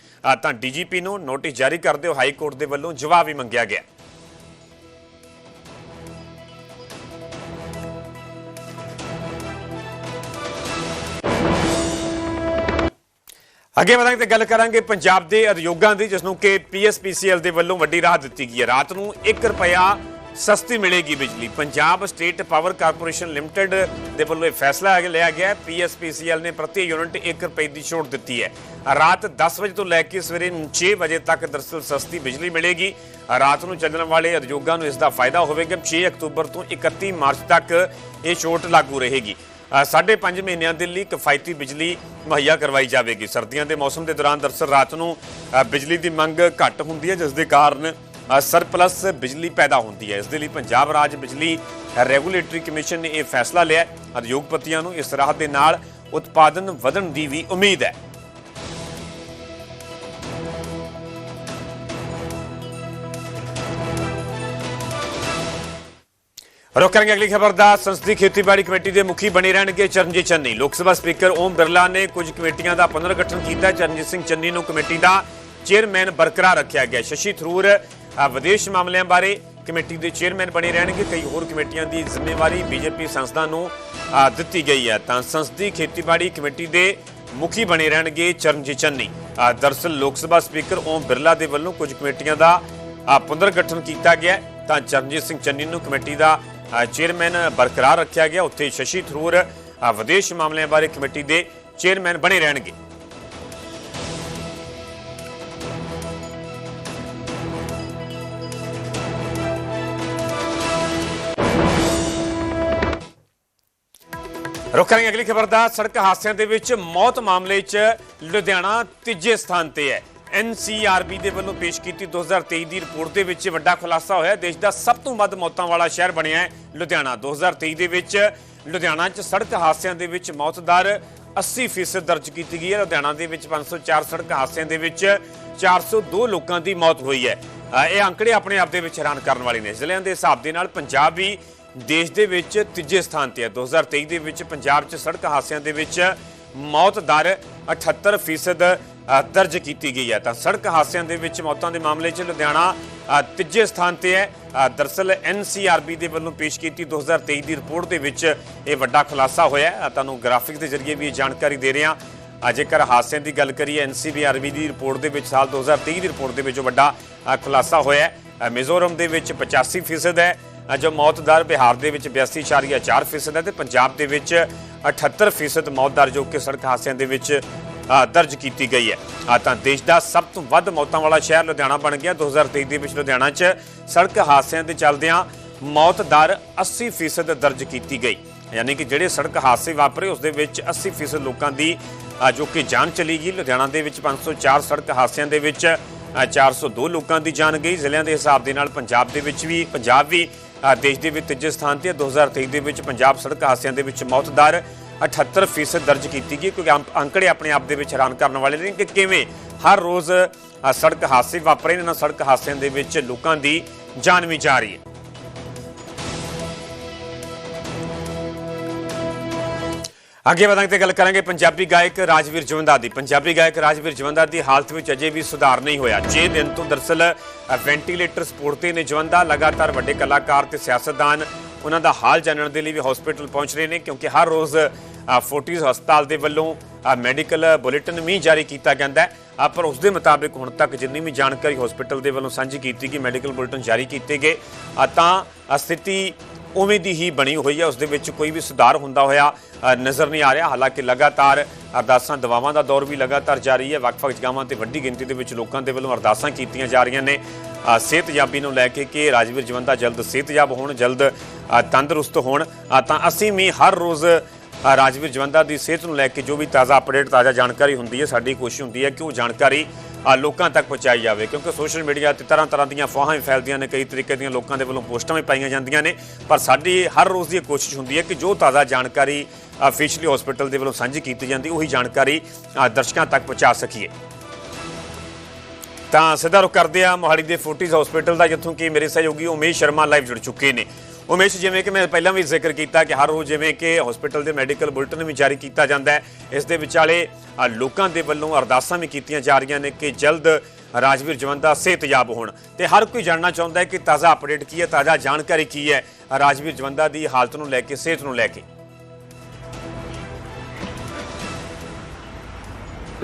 Speaker 1: ਤਾਂ ਡੀਜੀਪੀ ਨੂੰ ਨੋਟਿਸ ਜਾਰੀ ਕਰਦੇ ਹੋ ਹਾਈ ਕੋਰਟ ਦੇ ਵੱਲੋਂ ਜਵਾਬ ਵੀ ਮੰਗਿਆ ਗਿਆ। ਅੱਗੇ ਵਧਾਂਗੇ ਤੇ ਗੱਲ ਕਰਾਂਗੇ ਪੰਜਾਬ ਦੇ ਉਦਯੋਗਾਂ ਦੀ, ਜਿਸ ਨੂੰ ਕਿ ਪੀਐਸਪੀਸੀਐਲ ਦੇ ਵੱਲੋਂ ਵੱਡੀ ਰਾਹਤ ਦਿੱਤੀ ਗਈ ਹੈ। ਰਾਤ ਨੂੰ 1 ਰੁਪਿਆ ਸਸਤੀ ਮਿਲੇਗੀ ਬਿਜਲੀ। Punjab state power corporation limited ਦੇ ਵੱਲੋਂ ਇਹ ਫੈਸਲਾ ਲਿਆ ਗਿਆ ਹੈ। ਪੀਐਸਪੀਸੀਐਲ ਨੇ ਪ੍ਰਤੀ ਯੂਨਿਟ 1 ਰੁਪਏ ਦੀ ਛੋਟ ਦਿੱਤੀ ਹੈ। ਰਾਤ 10 ਵਜੇ ਤੋਂ ਲੈ ਕੇ ਸਵੇਰੇ 6 ਵਜੇ ਤੱਕ ਦਰਸਲ ਸਸਤੀ ਬਿਜਲੀ ਮਿਲੇਗੀ। ਰਾਤ ਨੂੰ ਚੱਲਣ ਵਾਲੇ ਉਦਯੋਗਾਂ ਨੂੰ ਇਸ ਦਾ ਫਾਇਦਾ ਹੋਵੇਗਾ। 6 ਅਕਤੂਬਰ ਤੋਂ 31 ਮਾਰਚ ਤੱਕ ਇਹ ਛੋਟ ਲਾਗੂ ਰਹੇਗੀ। ਸਾਢੇ ਪੰਜ ਮਹੀਨਿਆਂ ਦੇ ਲਈ ਕਿਫਾਇਤੀ ਬਿਜਲੀ ਮੁਹੱਈਆ ਕਰਵਾਈ ਜਾਵੇਗੀ। ਸਰਦੀਆਂ ਦੇ ਮੌਸਮ ਦੇ ਦੌਰਾਨ ਦਰਸਲ ਰਾਤ ਨੂੰ ਬਿਜਲੀ ਦੀ ਮੰਗ ਘੱਟ ਹੁੰਦੀ ਹੈ, ਜਿਸ ਦੇ ਕਾਰਨ ਸਰਪਲਸ ਬਿਜਲੀ ਪੈਦਾ ਹੁੰਦੀ ਹੈ। ਇਸ ਦੇ ਲਈ ਪੰਜਾਬ ਰਾਜ ਬਿਜਲੀ ਰੈਗੂਲੇਟਰੀ ਕਮਿਸ਼ਨ ਨੇ ਇਹ ਫੈਸਲਾ ਲਿਆ ਹੈ। ਉਦਯੋਗਪਤੀਆਂ ਨੂੰ ਇਸ ਰਾਹਤ ਦੇ ਨਾਲ ਉਤਪਾਦਨ ਵਧਣ ਦੀ ਵੀ ਉਮੀਦ ਹੈ। ਰੁਕ ਕਰਾਂਗੇ ਅਗਲੀ ਖਬਰ ਦਾ। ਸੰਸਦੀ ਖੇਤੀਬਾੜੀ ਕਮੇਟੀ ਦੇ ਮੁਖੀ ਬਣੇ ਰਹਿਣਗੇ ਚਰਨਜੀਤ ਚੰਨੀ। ਲੋਕ ਸਭਾ ਸਪੀਕਰ ਓਮ ਬਿਰਲਾ ਨੇ ਕੁਝ ਕਮੇਟੀਆਂ ਦਾ ਪੁਨਰਗਠਨ ਕੀਤਾ। ਚਰਨਜੀਤ ਸਿੰਘ ਚੰਨੀ ਨੂੰ ਕਮੇਟੀ ਦਾ ਚੇਅਰਮੈਨ ਬਰਕਰਾਰ ਰੱਖਿਆ ਗਿਆ। ਸ਼ਸ਼ੀ ਥਰੂਰ ਵਿਦੇਸ਼ ਮਾਮਲਿਆਂ ਬਾਰੇ ਕਮੇਟੀ ਦੇ ਚੇਅਰਮੈਨ ਬਣੇ ਰਹਿਣਗੇ। ਕਈ ਹੋਰ ਕਮੇਟੀਆਂ ਦੀ ਜ਼ਿੰਮੇਵਾਰੀ ਬੀਜੇਪੀ ਸੰਸਦਾਂ ਨੂੰ ਦਿੱਤੀ ਗਈ ਹੈ। ਤਾਂ ਸੰਸਦੀ ਖੇਤੀਬਾੜੀ ਕਮੇਟੀ ਦੇ ਮੁਖੀ ਬਣੇ ਰਹਿਣਗੇ ਚਰਨਜੀਤ ਚੰਨੀ। ਅ, ਦਰਅਸਲ ਲੋਕ ਸਭਾ ਸਪੀਕਰ ਓਮ ਬਿਰਲਾ ਦੇ ਵੱਲੋਂ ਕੁਝ ਕਮੇਟੀਆਂ ਦਾ ਪੁਨਰਗਠਨ ਕੀਤਾ ਗਿਆ। ਤਾਂ ਚਰਨਜੀਤ ਸਿੰਘ ਚੰਨੀ ਨੂੰ ਕਮੇਟੀ ਦਾ ਚੇਅਰਮੈਨ ਬਰਕਰਾਰ ਰੱਖਿਆ ਗਿਆ। ਉੱਥੇ ਸ਼ਸ਼ੀ ਥਰੂਰ ਵਿਦੇਸ਼ ਮਾਮਲਿਆਂ ਬਾਰੇ ਕਮੇਟੀ ਦੇ ਚੇਅਰਮੈਨ ਬਣੇ ਰਹਿਣਗੇ। ਰੁਕ ਕਰਾਂਗੇ ਅਗਲੀ ਖਬਰ ਦਾ। ਸੜਕ ਹਾਦਸਿਆਂ ਦੇ ਵਿੱਚ ਮੌਤ ਮਾਮਲੇ 'ਚ ਲੁਧਿਆਣਾ ਤੀਜੇ ਸਥਾਨ ਤੇ ਹੈ। ਐਨਸੀਆਰਬੀ ਦੇ ਵੱਲੋਂ ਪੇਸ਼ ਕੀਤੀ 2023 ਦੀ ਰਿਪੋਰਟ ਦੇ ਵਿੱਚ ਵੱਡਾ ਖੁਲਾਸਾ ਹੋਇਆ। ਦੇਸ਼ ਦਾ ਸਭ ਤੋਂ ਵੱਧ ਮੌਤਾਂ ਵਾਲਾ ਸ਼ਹਿਰ ਬਣਿਆ ਹੈ ਲੁਧਿਆਣਾ। 2023 ਦੇ ਵਿੱਚ ਲੁਧਿਆਣਾ 'ਚ ਸੜਕ ਹਾਦਸਿਆਂ ਦੇ ਵਿੱਚ ਮੌਤ ਦਰ 80% ਦਰਜ ਕੀਤੀ ਗਈ ਹੈ। ਲੁਧਿਆਣਾ ਦੇ ਵਿੱਚ 504 ਸੜਕ ਹਾਦਸਿਆਂ ਦੇ ਵਿੱਚ 402 ਲੋਕਾਂ ਦੀ ਮੌਤ ਹੋਈ ਹੈ। ਇਹ ਅੰਕੜੇ ਆਪਣੇ ਆਪ ਦੇ ਵਿੱਚ ਹੈਰਾਨ ਕਰਨ ਵਾਲੇ ਨੇ। ਜ਼ਿਲ੍ਹਿਆਂ ਦੇ ਹਿਸਾਬ ਦੇ ਨਾਲ ਪੰਜਾਬ ਵੀ ਦੇਸ਼ ਦੇ ਵਿੱਚ ਤੀਜੇ ਸਥਾਨ ਤੇ ਹੈ। 2023 ਦੇ ਵਿੱਚ ਪੰਜਾਬ 'ਚ ਸੜਕ ਹਾਦਸਿਆਂ ਦੇ ਵਿੱਚ ਮੌਤ ਦਰ 78% ਦਰਜ ਕੀਤੀ ਗਈ ਹੈ। ਤਾਂ ਸੜਕ ਹਾਦਸਿਆਂ ਦੇ ਵਿੱਚ ਮੌਤਾਂ ਦੇ ਮਾਮਲੇ 'ਚ ਲੁਧਿਆਣਾ ਤੀਜੇ ਸਥਾਨ ਤੇ ਹੈ। ਅ, ਦਰਅਸਲ ਐਨਸੀਆਰਬੀ ਦੇ ਵੱਲੋਂ ਪੇਸ਼ ਕੀਤੀ 2023 ਦੀ ਰਿਪੋਰਟ ਦੇ ਵਿੱਚ ਇਹ ਵੱਡਾ ਖੁਲਾਸਾ ਹੋਇਆ ਹੈ। ਤੁਹਾਨੂੰ ਗ੍ਰਾਫਿਕ ਦੇ ਜ਼ਰੀਏ ਵੀ ਇਹ ਜਾਣਕਾਰੀ ਦੇ ਰਹੇ ਹਾਂ। ਜੇਕਰ ਹਾਦਸਿਆਂ ਦੀ ਗੱਲ ਕਰੀਏ ਐਨਸੀਬੀਆਰਬੀ ਦੀ ਰਿਪੋਰਟ ਦੇ ਵਿੱਚ ਸਾਲ 2023 ਦੀ ਰਿਪੋਰਟ ਦੇ ਵਿੱਚ ਜੋ ਵੱਡਾ ਖੁਲਾਸਾ ਹੋਇਆ ਹੈ। ਮਿਜ਼ੋਰਮ ਦੇ ਵਿੱਚ 85% ਹੈ। ਜੋ ਮੌਤ ਦਰ ਬਿਹਾਰ ਦੇ ਵਿੱਚ 82.4% ਹੈ ਤੇ ਪੰਜਾਬ ਦੇ ਵਿੱਚ 78% ਮੌਤ ਦਰ ਜੋ ਕਿ ਸੜਕ ਹਾਦਸਿਆਂ ਦੇ ਵਿੱਚ ਦਰਜ ਕੀਤੀ ਗਈ ਹੈ। ਆ ਤਾਂ ਦੇਸ਼ ਦਾ ਸਭ ਤੋਂ ਵੱਧ ਮੌਤਾਂ ਵਾਲਾ ਸ਼ਹਿਰ ਲੁਧਿਆਣਾ ਬਣ ਗਿਆ। 2023 ਦੇ ਵਿੱਚ ਲੁਧਿਆਣਾ 'ਚ ਸੜਕ ਹਾਦਸਿਆਂ ਦੇ ਚੱਲਦਿਆਂ ਮੌਤ ਦਰ 80% ਦਰਜ ਕੀਤੀ ਗਈ। ਯਾਨੀ ਕਿ ਜਿਹੜੇ ਸੜਕ ਹਾਦਸੇ ਵਾਪਰੇ ਉਸ ਦੇ ਵਿੱਚ 80% ਲੋਕਾਂ ਦੀ ਜੋ ਕਿ ਜਾਨ ਚਲੀ ਗਈ। ਲੁਧਿਆਣਾ ਦੇ ਵਿੱਚ 504 ਸੜਕ ਹਾਦਸਿਆਂ ਦੇ ਵਿੱਚ ਅ, 402 ਲੋਕਾਂ ਦੀ ਜਾਨ ਗਈ। ਜ਼ਿਲ੍ਹਿਆਂ ਦੇ ਹਿਸਾਬ ਦੇ ਨਾਲ ਪੰਜਾਬ ਦੇ ਵਿੱਚ ਵੀ ਪੰਜਾਬ ਵੀ ਦੇਸ਼ ਦੇ ਵਿੱਚ ਤੀਜੇ ਸਥਾਨ ਤੇ ਹੈ। 2023 ਦੇ ਵਿੱਚ ਪੰਜਾਬ ਸੜਕ ਹਾਦਸਿਆਂ ਦੇ ਵਿੱਚ ਮੌਤ ਦਰ 78% ਦਰਜ ਕੀਤੀ ਗਈ ਕਿਉਂਕਿ ਅੰਕੜੇ ਆਪਣੇ ਆਪ ਦੇ ਵਿੱਚ ਹੈਰਾਨ ਕਰਨ ਵਾਲੇ ਨੇ ਕਿ ਕਿਵੇਂ ਹਰ ਰੋਜ਼ ਸੜਕ ਹਾਦਸੇ ਵਾਪਰੇ ਨੇ, ਇਹਨਾਂ ਸੜਕ ਹਾਦਸਿਆਂ ਦੇ ਵਿੱਚ ਲੋਕਾਂ ਦੀ ਜਾਨ ਵੀ ਜਾ ਰਹੀ ਹੈ। ਅੱਗੇ ਵਧਾਂਗੇ ਤੇ ਗੱਲ ਕਰਾਂਗੇ ਪੰਜਾਬੀ ਗਾਇਕ ਰਾਜਵੀਰ ਜਵੰਦਾ ਦੀ। ਪੰਜਾਬੀ ਗਾਇਕ ਰਾਜਵੀਰ ਜਵੰਦਾ ਦੀ ਹਾਲਤ ਵਿੱਚ ਅਜੇ ਵੀ ਸੁਧਾਰ ਨਹੀਂ ਹੋਇਆ। 6 ਦਿਨ ਤੋਂ ਦਰਸਲ ਵੈਂਟੀਲੇਟਰ ਸਪੋਰਟ ਤੇ ਨੇ ਜਵੰਦਾ, ਲਗਾਤਾਰ ਵੱਡੇ ਕਲਾਕਾਰ ਤੇ ਸਿਆਸਤਦਾਨ ਉਹਨਾਂ ਦਾ ਹਾਲ ਜਾਣਨ ਦੇ ਲਈ ਵੀ ਹਸਪੀਟਲ ਪਹੁੰਚ ਰਹੇ ਨੇ ਕਿਉਂਕਿ ਹਰ ਰੋਜ਼ ਅ, ਫੋਰਟਿਸ ਹਸਪਤਾਲ ਦੇ ਵੱਲੋਂ ਮੈਡੀਕਲ ਬੁਲੇਟਿਨ ਵੀ ਜਾਰੀ ਕੀਤਾ ਜਾਂਦਾ ਹੈ। ਪਰ ਉਸ ਦੇ ਮੁਤਾਬਿਕ ਹੁਣ ਤੱਕ ਜਿੰਨੀ ਵੀ ਜਾਣਕਾਰੀ ਹਸਪੀਟਲ ਦੇ ਵੱਲੋਂ ਸਾਂਝੀ ਕੀਤੀ ਗਈ ਮੈਡੀਕਲ ਬੁਲੇਟਿਨ ਜਾਰੀ ਕੀਤੇ ਗਏ ਤਾਂ ਸਥਿਤੀ ਉਵੇਂ ਦੀ ਹੀ ਬਣੀ ਹੋਈ ਹੈ। ਉਸ ਦੇ ਵਿੱਚ ਕੋਈ ਵੀ ਸੁਧਾਰ ਹੁੰਦਾ ਹੋਇਆ ਨਜ਼ਰ ਨਹੀਂ ਆ ਰਿਹਾ। ਹਾਲਾਂਕਿ ਲਗਾਤਾਰ ਅਰਦਾਸਾਂ, ਦਵਾਵਾਂ ਦਾ ਦੌਰ ਵੀ ਲਗਾਤਾਰ ਜਾਰੀ ਹੈ। ਵੱਖ-ਵੱਖ ਜਗ੍ਹਾਵਾਂ ਤੇ ਵੱਡੀ ਗਿਣਤੀ ਦੇ ਵਿੱਚ ਲੋਕਾਂ ਦੇ ਵੱਲੋਂ ਅਰਦਾਸਾਂ ਕੀਤੀਆਂ ਜਾ ਰਹੀਆਂ ਨੇ। ਸਿਹਤਯਾਬੀ ਨੂੰ ਲੈ ਕੇ ਕਿ ਰਾਜਵੀਰ ਜਵੰਦਾ ਜਲਦ ਸਿਹਤਯਾਬ ਹੋਣ, ਜਲਦ ਤੰਦਰੁਸਤ ਹੋਣ। ਤਾਂ ਅਸੀਂ ਵੀ ਹਰ ਰੋਜ਼ ਰਾਜਵੀਰ ਜਵੰਦਾ ਦੀ ਸਿਹਤ ਨੂੰ ਲੈ ਕੇ ਜੋ ਵੀ ਤਾਜ਼ਾ ਅਪਡੇਟ, ਤਾਜ਼ਾ ਜਾਣਕਾਰੀ ਹੁੰਦੀ ਹੈ, ਸਾਡੀ ਕੋਸ਼ਿਸ਼ ਹੁੰਦੀ ਹੈ ਕਿ ਉਹ ਜਾਣਕਾਰੀ ਲੋਕਾਂ ਤੱਕ ਪਹੁੰਚਾਈ ਜਾਵੇ, ਕਿਉਂਕਿ ਸੋਸ਼ਲ ਮੀਡੀਆ ਤੇ ਤਰ੍ਹਾਂ ਤਰ੍ਹਾਂ ਦੀਆਂ ਫਵਾਹਾਂ ਵੀ ਫੈਲਦੀਆਂ ਨੇ, ਕਈ ਤਰੀਕੇ ਦੀਆਂ ਲੋਕਾਂ ਦੇ ਵੱਲੋਂ ਪੋਸਟਾਂ ਵੀ ਪਾਈਆਂ ਜਾਂਦੀਆਂ ਨੇ। ਪਰ ਸਾਡੀ ਹਰ ਰੋਜ਼ ਦੀ ਇਹ ਕੋਸ਼ਿਸ਼ ਹੁੰਦੀ ਹੈ ਕਿ ਜੋ ਤਾਜ਼ਾ ਜਾਣਕਾਰੀ ਅਫੀਸ਼ੀਅਲੀ ਹਸਪੀਟਲ ਦੇ ਵੱਲੋਂ ਸਾਂਝੀ ਕੀਤੀ ਜਾਂਦੀ, ਉਹੀ ਜਾਣਕਾਰੀ ਦਰਸ਼ਕਾਂ ਤੱਕ ਪਹੁੰਚਾ ਸਕੀਏ। ਤਾਂ ਸਿੱਧਾ ਰੁਕ ਕਰਦੇ ਆ ਮੋਹਾਲੀ ਦੇ ਫੋਰਟਿਸ ਹਸਪੀਟਲ ਦਾ ਜਿੱਥੋਂ ਕਿ ਮੇਰੇ ਸਹਿਯੋਗੀ ਉਮੇਸ਼ ਸ਼ਰਮਾ ਲਾਈਵ ਜੁੜ ਚੁੱਕੇ ਨੇ। ਉਮੇਸ਼, ਜਿਵੇਂ ਕਿ ਮੈਂ ਪਹਿਲਾਂ ਵੀ ਜ਼ਿਕਰ ਕੀਤਾ ਕਿ ਹਰ ਰੋਜ਼ ਜਿਵੇਂ ਕਿ ਹਸਪੀਟਲ ਦੇ ਮੈਡੀਕਲ ਬੁਲੇਟਿਨ ਵੀ ਜਾਰੀ ਕੀਤਾ ਜਾਂਦਾ ਹੈ, ਇਸ ਦੇ ਵਿਚਾਲੇ ਲੋਕਾਂ ਦੇ ਵੱਲੋਂ ਅਰਦਾਸਾਂ ਵੀ ਕੀਤੀਆਂ ਜਾ ਰਹੀਆਂ ਨੇ ਕਿ ਜਲਦ ਰਾਜਵੀਰ ਜਵੰਦਾ ਸਿਹਤਯਾਬ ਹੋਣ। ਤੇ ਹਰ ਕੋਈ ਜਾਣਨਾ ਚਾਹੁੰਦਾ ਹੈ ਕਿ ਤਾਜ਼ਾ ਅਪਡੇਟ ਕੀ ਹੈ, ਤਾਜ਼ਾ ਜਾਣਕਾਰੀ ਕੀ ਹੈ ਰਾਜਵੀਰ ਜਵੰਦਾ ਦੀ ਹਾਲਤ ਨੂੰ ਲੈ ਕੇ, ਸਿਹਤ ਨੂੰ ਲੈ ਕੇ।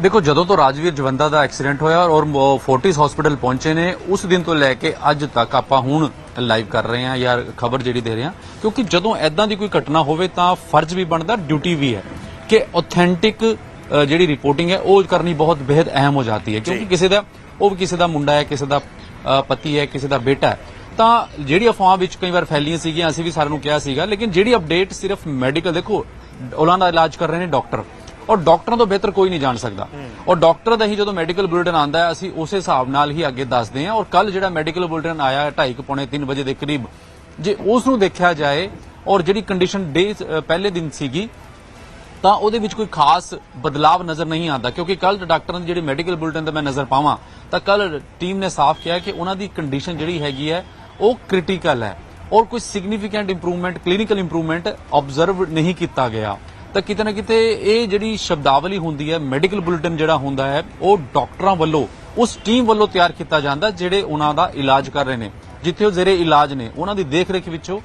Speaker 5: ਦੇਖੋ ਜਦੋਂ ਤੋਂ ਰਾਜਵੀਰ ਜਵੰਦਾ ਦਾ ਐਕਸੀਡੈਂਟ ਹੋਇਆ ਔਰ ਫੋਰਟਿਸ ਹਸਪੀਟਲ ਪਹੁੰਚੇ ਨੇ ਉਸ ਦਿਨ ਤੋਂ ਲੈ ਕੇ ਅੱਜ ਤੱਕ ਆਪਾਂ ਹੁਣ ਲਾਈਵ ਕਰ ਰਹੇ ਹਾਂ ਯਾਰ ਖਬਰ ਜਿਹੜੀ ਦੇ ਰਹੇ ਹਾਂ। ਕਿਉਂਕਿ ਜਦੋਂ ਐਦਾਂ ਦੀ ਕੋਈ ਘਟਨਾ ਹੋਵੇ ਤਾਂ ਫਰਜ਼ ਵੀ ਬਣਦਾ ਡਿਊਟੀ ਵੀ ਹੈ ਕਿ ਆਥੈਂਟਿਕ ਜਿਹੜੀ ਰਿਪੋਰਟਿੰਗ ਹੈ ਉਹ ਕਰਨੀ ਬਹੁਤ ਬੇहद ਅਹਿਮ ਹੋ ਜਾਂਦੀ ਹੈ। ਕਿਉਂਕਿ ਕਿਸੇ ਦਾ ਉਹ ਵੀ ਕਿਸੇ ਦਾ ਮੁੰਡਾ ਹੈ ਕਿਸੇ ਦਾ ਪਤੀ ਹੈ ਕਿਸੇ ਦਾ ਬੇਟਾ ਹੈ। ਤਾਂ ਜਿਹੜੀ ਅਫਵਾਹ ਵਿੱਚ ਕਈ ਵਾਰ ਫੈਲੀਆਂ ਸੀਗੀਆਂ ਅਸੀਂ ਵੀ ਸਾਰਿਆਂ ਨੂੰ ਕਿਹਾ ਸੀਗਾ ਲੇਕਿਨ ਜਿਹੜੀ ਅਪਡੇਟ ਸਿਰਫ ਮੈਡੀਕਲ ਦੇਖੋ ਉਹਨਾਂ ਦਾ ਇਲਾਜ ਕਰ ਰਹੇ ਨੇ ਡਾਕਟਰ ਔਰ ਡਾਕਟਰਾਂ ਤੋਂ ਬਿਹਤਰ ਕੋਈ ਨਹੀਂ ਜਾਣ ਸਕਦਾ। ਔਰ ਡਾਕਟਰ ਦਾ ਹੀ ਜਦੋਂ ਮੈਡੀਕਲ ਬੁਲੇਟਿਨ ਆਂਦਾ ਹੈ ਅਸੀਂ ਉਸੇ ਹਿਸਾਬ ਨਾਲ ਹੀ ਅੱਗੇ ਦੱਸਦੇ ਹਾਂ। ਔਰ ਕੱਲ ਜਿਹੜਾ ਮੈਡੀਕਲ ਬੁਲੇਟਿਨ ਆਇਆ 2:30 ਪੌਣੇ 3 ਵਜੇ ਦੇ ਕਰੀਬ ਜੇ ਉਸ ਨੂੰ ਦੇਖਿਆ ਜਾਏ ਔਰ ਜਿਹੜੀ ਕੰਡੀਸ਼ਨ ਡੇ ਪਹਿਲੇ ਦਿਨ ਸੀਗੀ ਤਾਂ ਉਹਦੇ ਵਿੱਚ ਕੋਈ ਖਾਸ ਬਦਲਾਵ ਨਜ਼ਰ ਨਹੀਂ ਆਉਂਦਾ। ਕਿਉਂਕਿ ਕੱਲ ਡਾਕਟਰਾਂ ਦੀ ਜਿਹੜੀ ਮੈਡੀਕਲ ਬੁਲੇਟਿਨ ਤੇ ਮੈਂ ਨਜ਼ਰ ਪਾਵਾਂ ਤਾਂ ਕੱਲ ਟੀਮ ਨੇ ਸਾਫ਼ ਕਿਹਾ ਕਿ ਉਹਨਾਂ ਦੀ ਕੰਡੀਸ਼ਨ ਜਿਹੜੀ ਹੈਗੀ ਹੈ ਉਹ ਕ੍ਰਿਟੀਕਲ ਹੈ। ਔਰ ਕੋਈ significant improvement clinical improvement observe ਨਹੀਂ ਕੀਤਾ ਗਿਆ। ਤਾਂ ਕਿਤੇ ਨਾ ਕਿਤੇ ਇਹ ਜਿਹੜੀ ਸ਼ਬਦਾਵਲੀ ਹੁੰਦੀ ਹੈ ਮੈਡੀਕਲ ਬੁਲੇਟਿਨ ਜਿਹੜਾ ਹੁੰਦਾ ਹੈ, ਉਹ ਡਾਕਟਰਾਂ ਵੱਲੋਂ, ਉਸ ਟੀਮ ਵੱਲੋਂ ਤਿਆਰ ਕੀਤਾ ਜਾਂਦਾ, ਜਿਹੜੇ ਉਹਨਾਂ ਦਾ ਇਲਾਜ ਕਰ ਰਹੇ ਨੇ। ਜਿੱਥੇ ਉਹ ਜ਼ੇਰੇ ਇਲਾਜ ਨੇ, ਉਹਨਾਂ ਦੀ ਦੇਖ-ਰੇਖ ਵਿੱਚੋਂ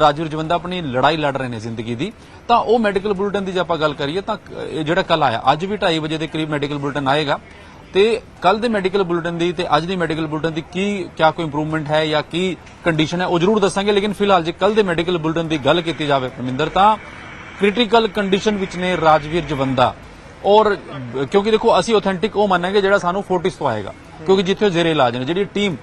Speaker 5: ਰਾਜੂ ਰਾਜਵੀਰ ਆਪਣੀ ਲੜਾਈ ਲੜ ਰਹੇ ਨੇ ਜ਼ਿੰਦਗੀ ਦੀ। ਤਾਂ ਉਹ ਮੈਡੀਕਲ ਬੁਲੇਟਿਨ ਦੀ ਜੇ ਆਪਾਂ ਗੱਲ ਕਰੀਏ, ਤਾਂ ਜਿਹੜਾ ਕੱਲ ਆਇਆ, ਅੱਜ ਵੀ 2:30 ਵਜੇ ਦੇ ਕਰੀਬ ਮੈਡੀਕਲ ਬੁਲੇਟਿਨ ਆਏਗਾ। ਤੇ ਕੱਲ ਦੇ ਮੈਡੀਕਲ ਬੁਲੇਟਿਨ ਦੀ ਤੇ ਅੱਜ ਦੀ ਮੈਡੀਕਲ ਬੁਲੇਟਿਨ ਦੀ ਕੀ, ਕਿਆ ਕੋਈ ਇੰਪਰੂਵਮੈਂਟ ਹੈ ਜਾਂ ਕੀ ਕੰਡੀਸ਼ਨ ਹੈ, ਉਹ ਜ਼ਰੂਰ ਦੱਸਾਂਗੇ, ਲੇਕਿਨ ਫਿਲਹਾਲ ਜੇ ਕੱਲ ਦੇ ਮੈਡੀਕਲ ਬੁਲੇਟਿਨ ਦੀ ਗੱਲ ਕੀਤੀ ਜਾਵੇ, ਪਰਮਿੰਦਰ, ਤਾਂ ਕ੍ਰਿਟੀਕਲ ਕੰਡੀਸ਼ਨ ਵਿੱਚ ਨੇ ਰਾਜਵੀਰ ਜਵੰਦਾ। ਔਰ, ਕਿਉਂਕਿ ਦੇਖੋ, ਅਸੀਂ ਆਥੈਂਟਿਕ ਉਹ ਮੰਨਾਂਗੇ ਜਿਹੜਾ ਸਾਨੂੰ ਫੋਰਟਿਸ ਤੋਂ ਆਏਗਾ। ਕਿਉਂਕਿ ਜਿੱਥੇ ਉਹ ਜ਼ੇਰੇ ਇਲਾਜ ਨੇ, ਜਿਹੜੀ ਟੀਮ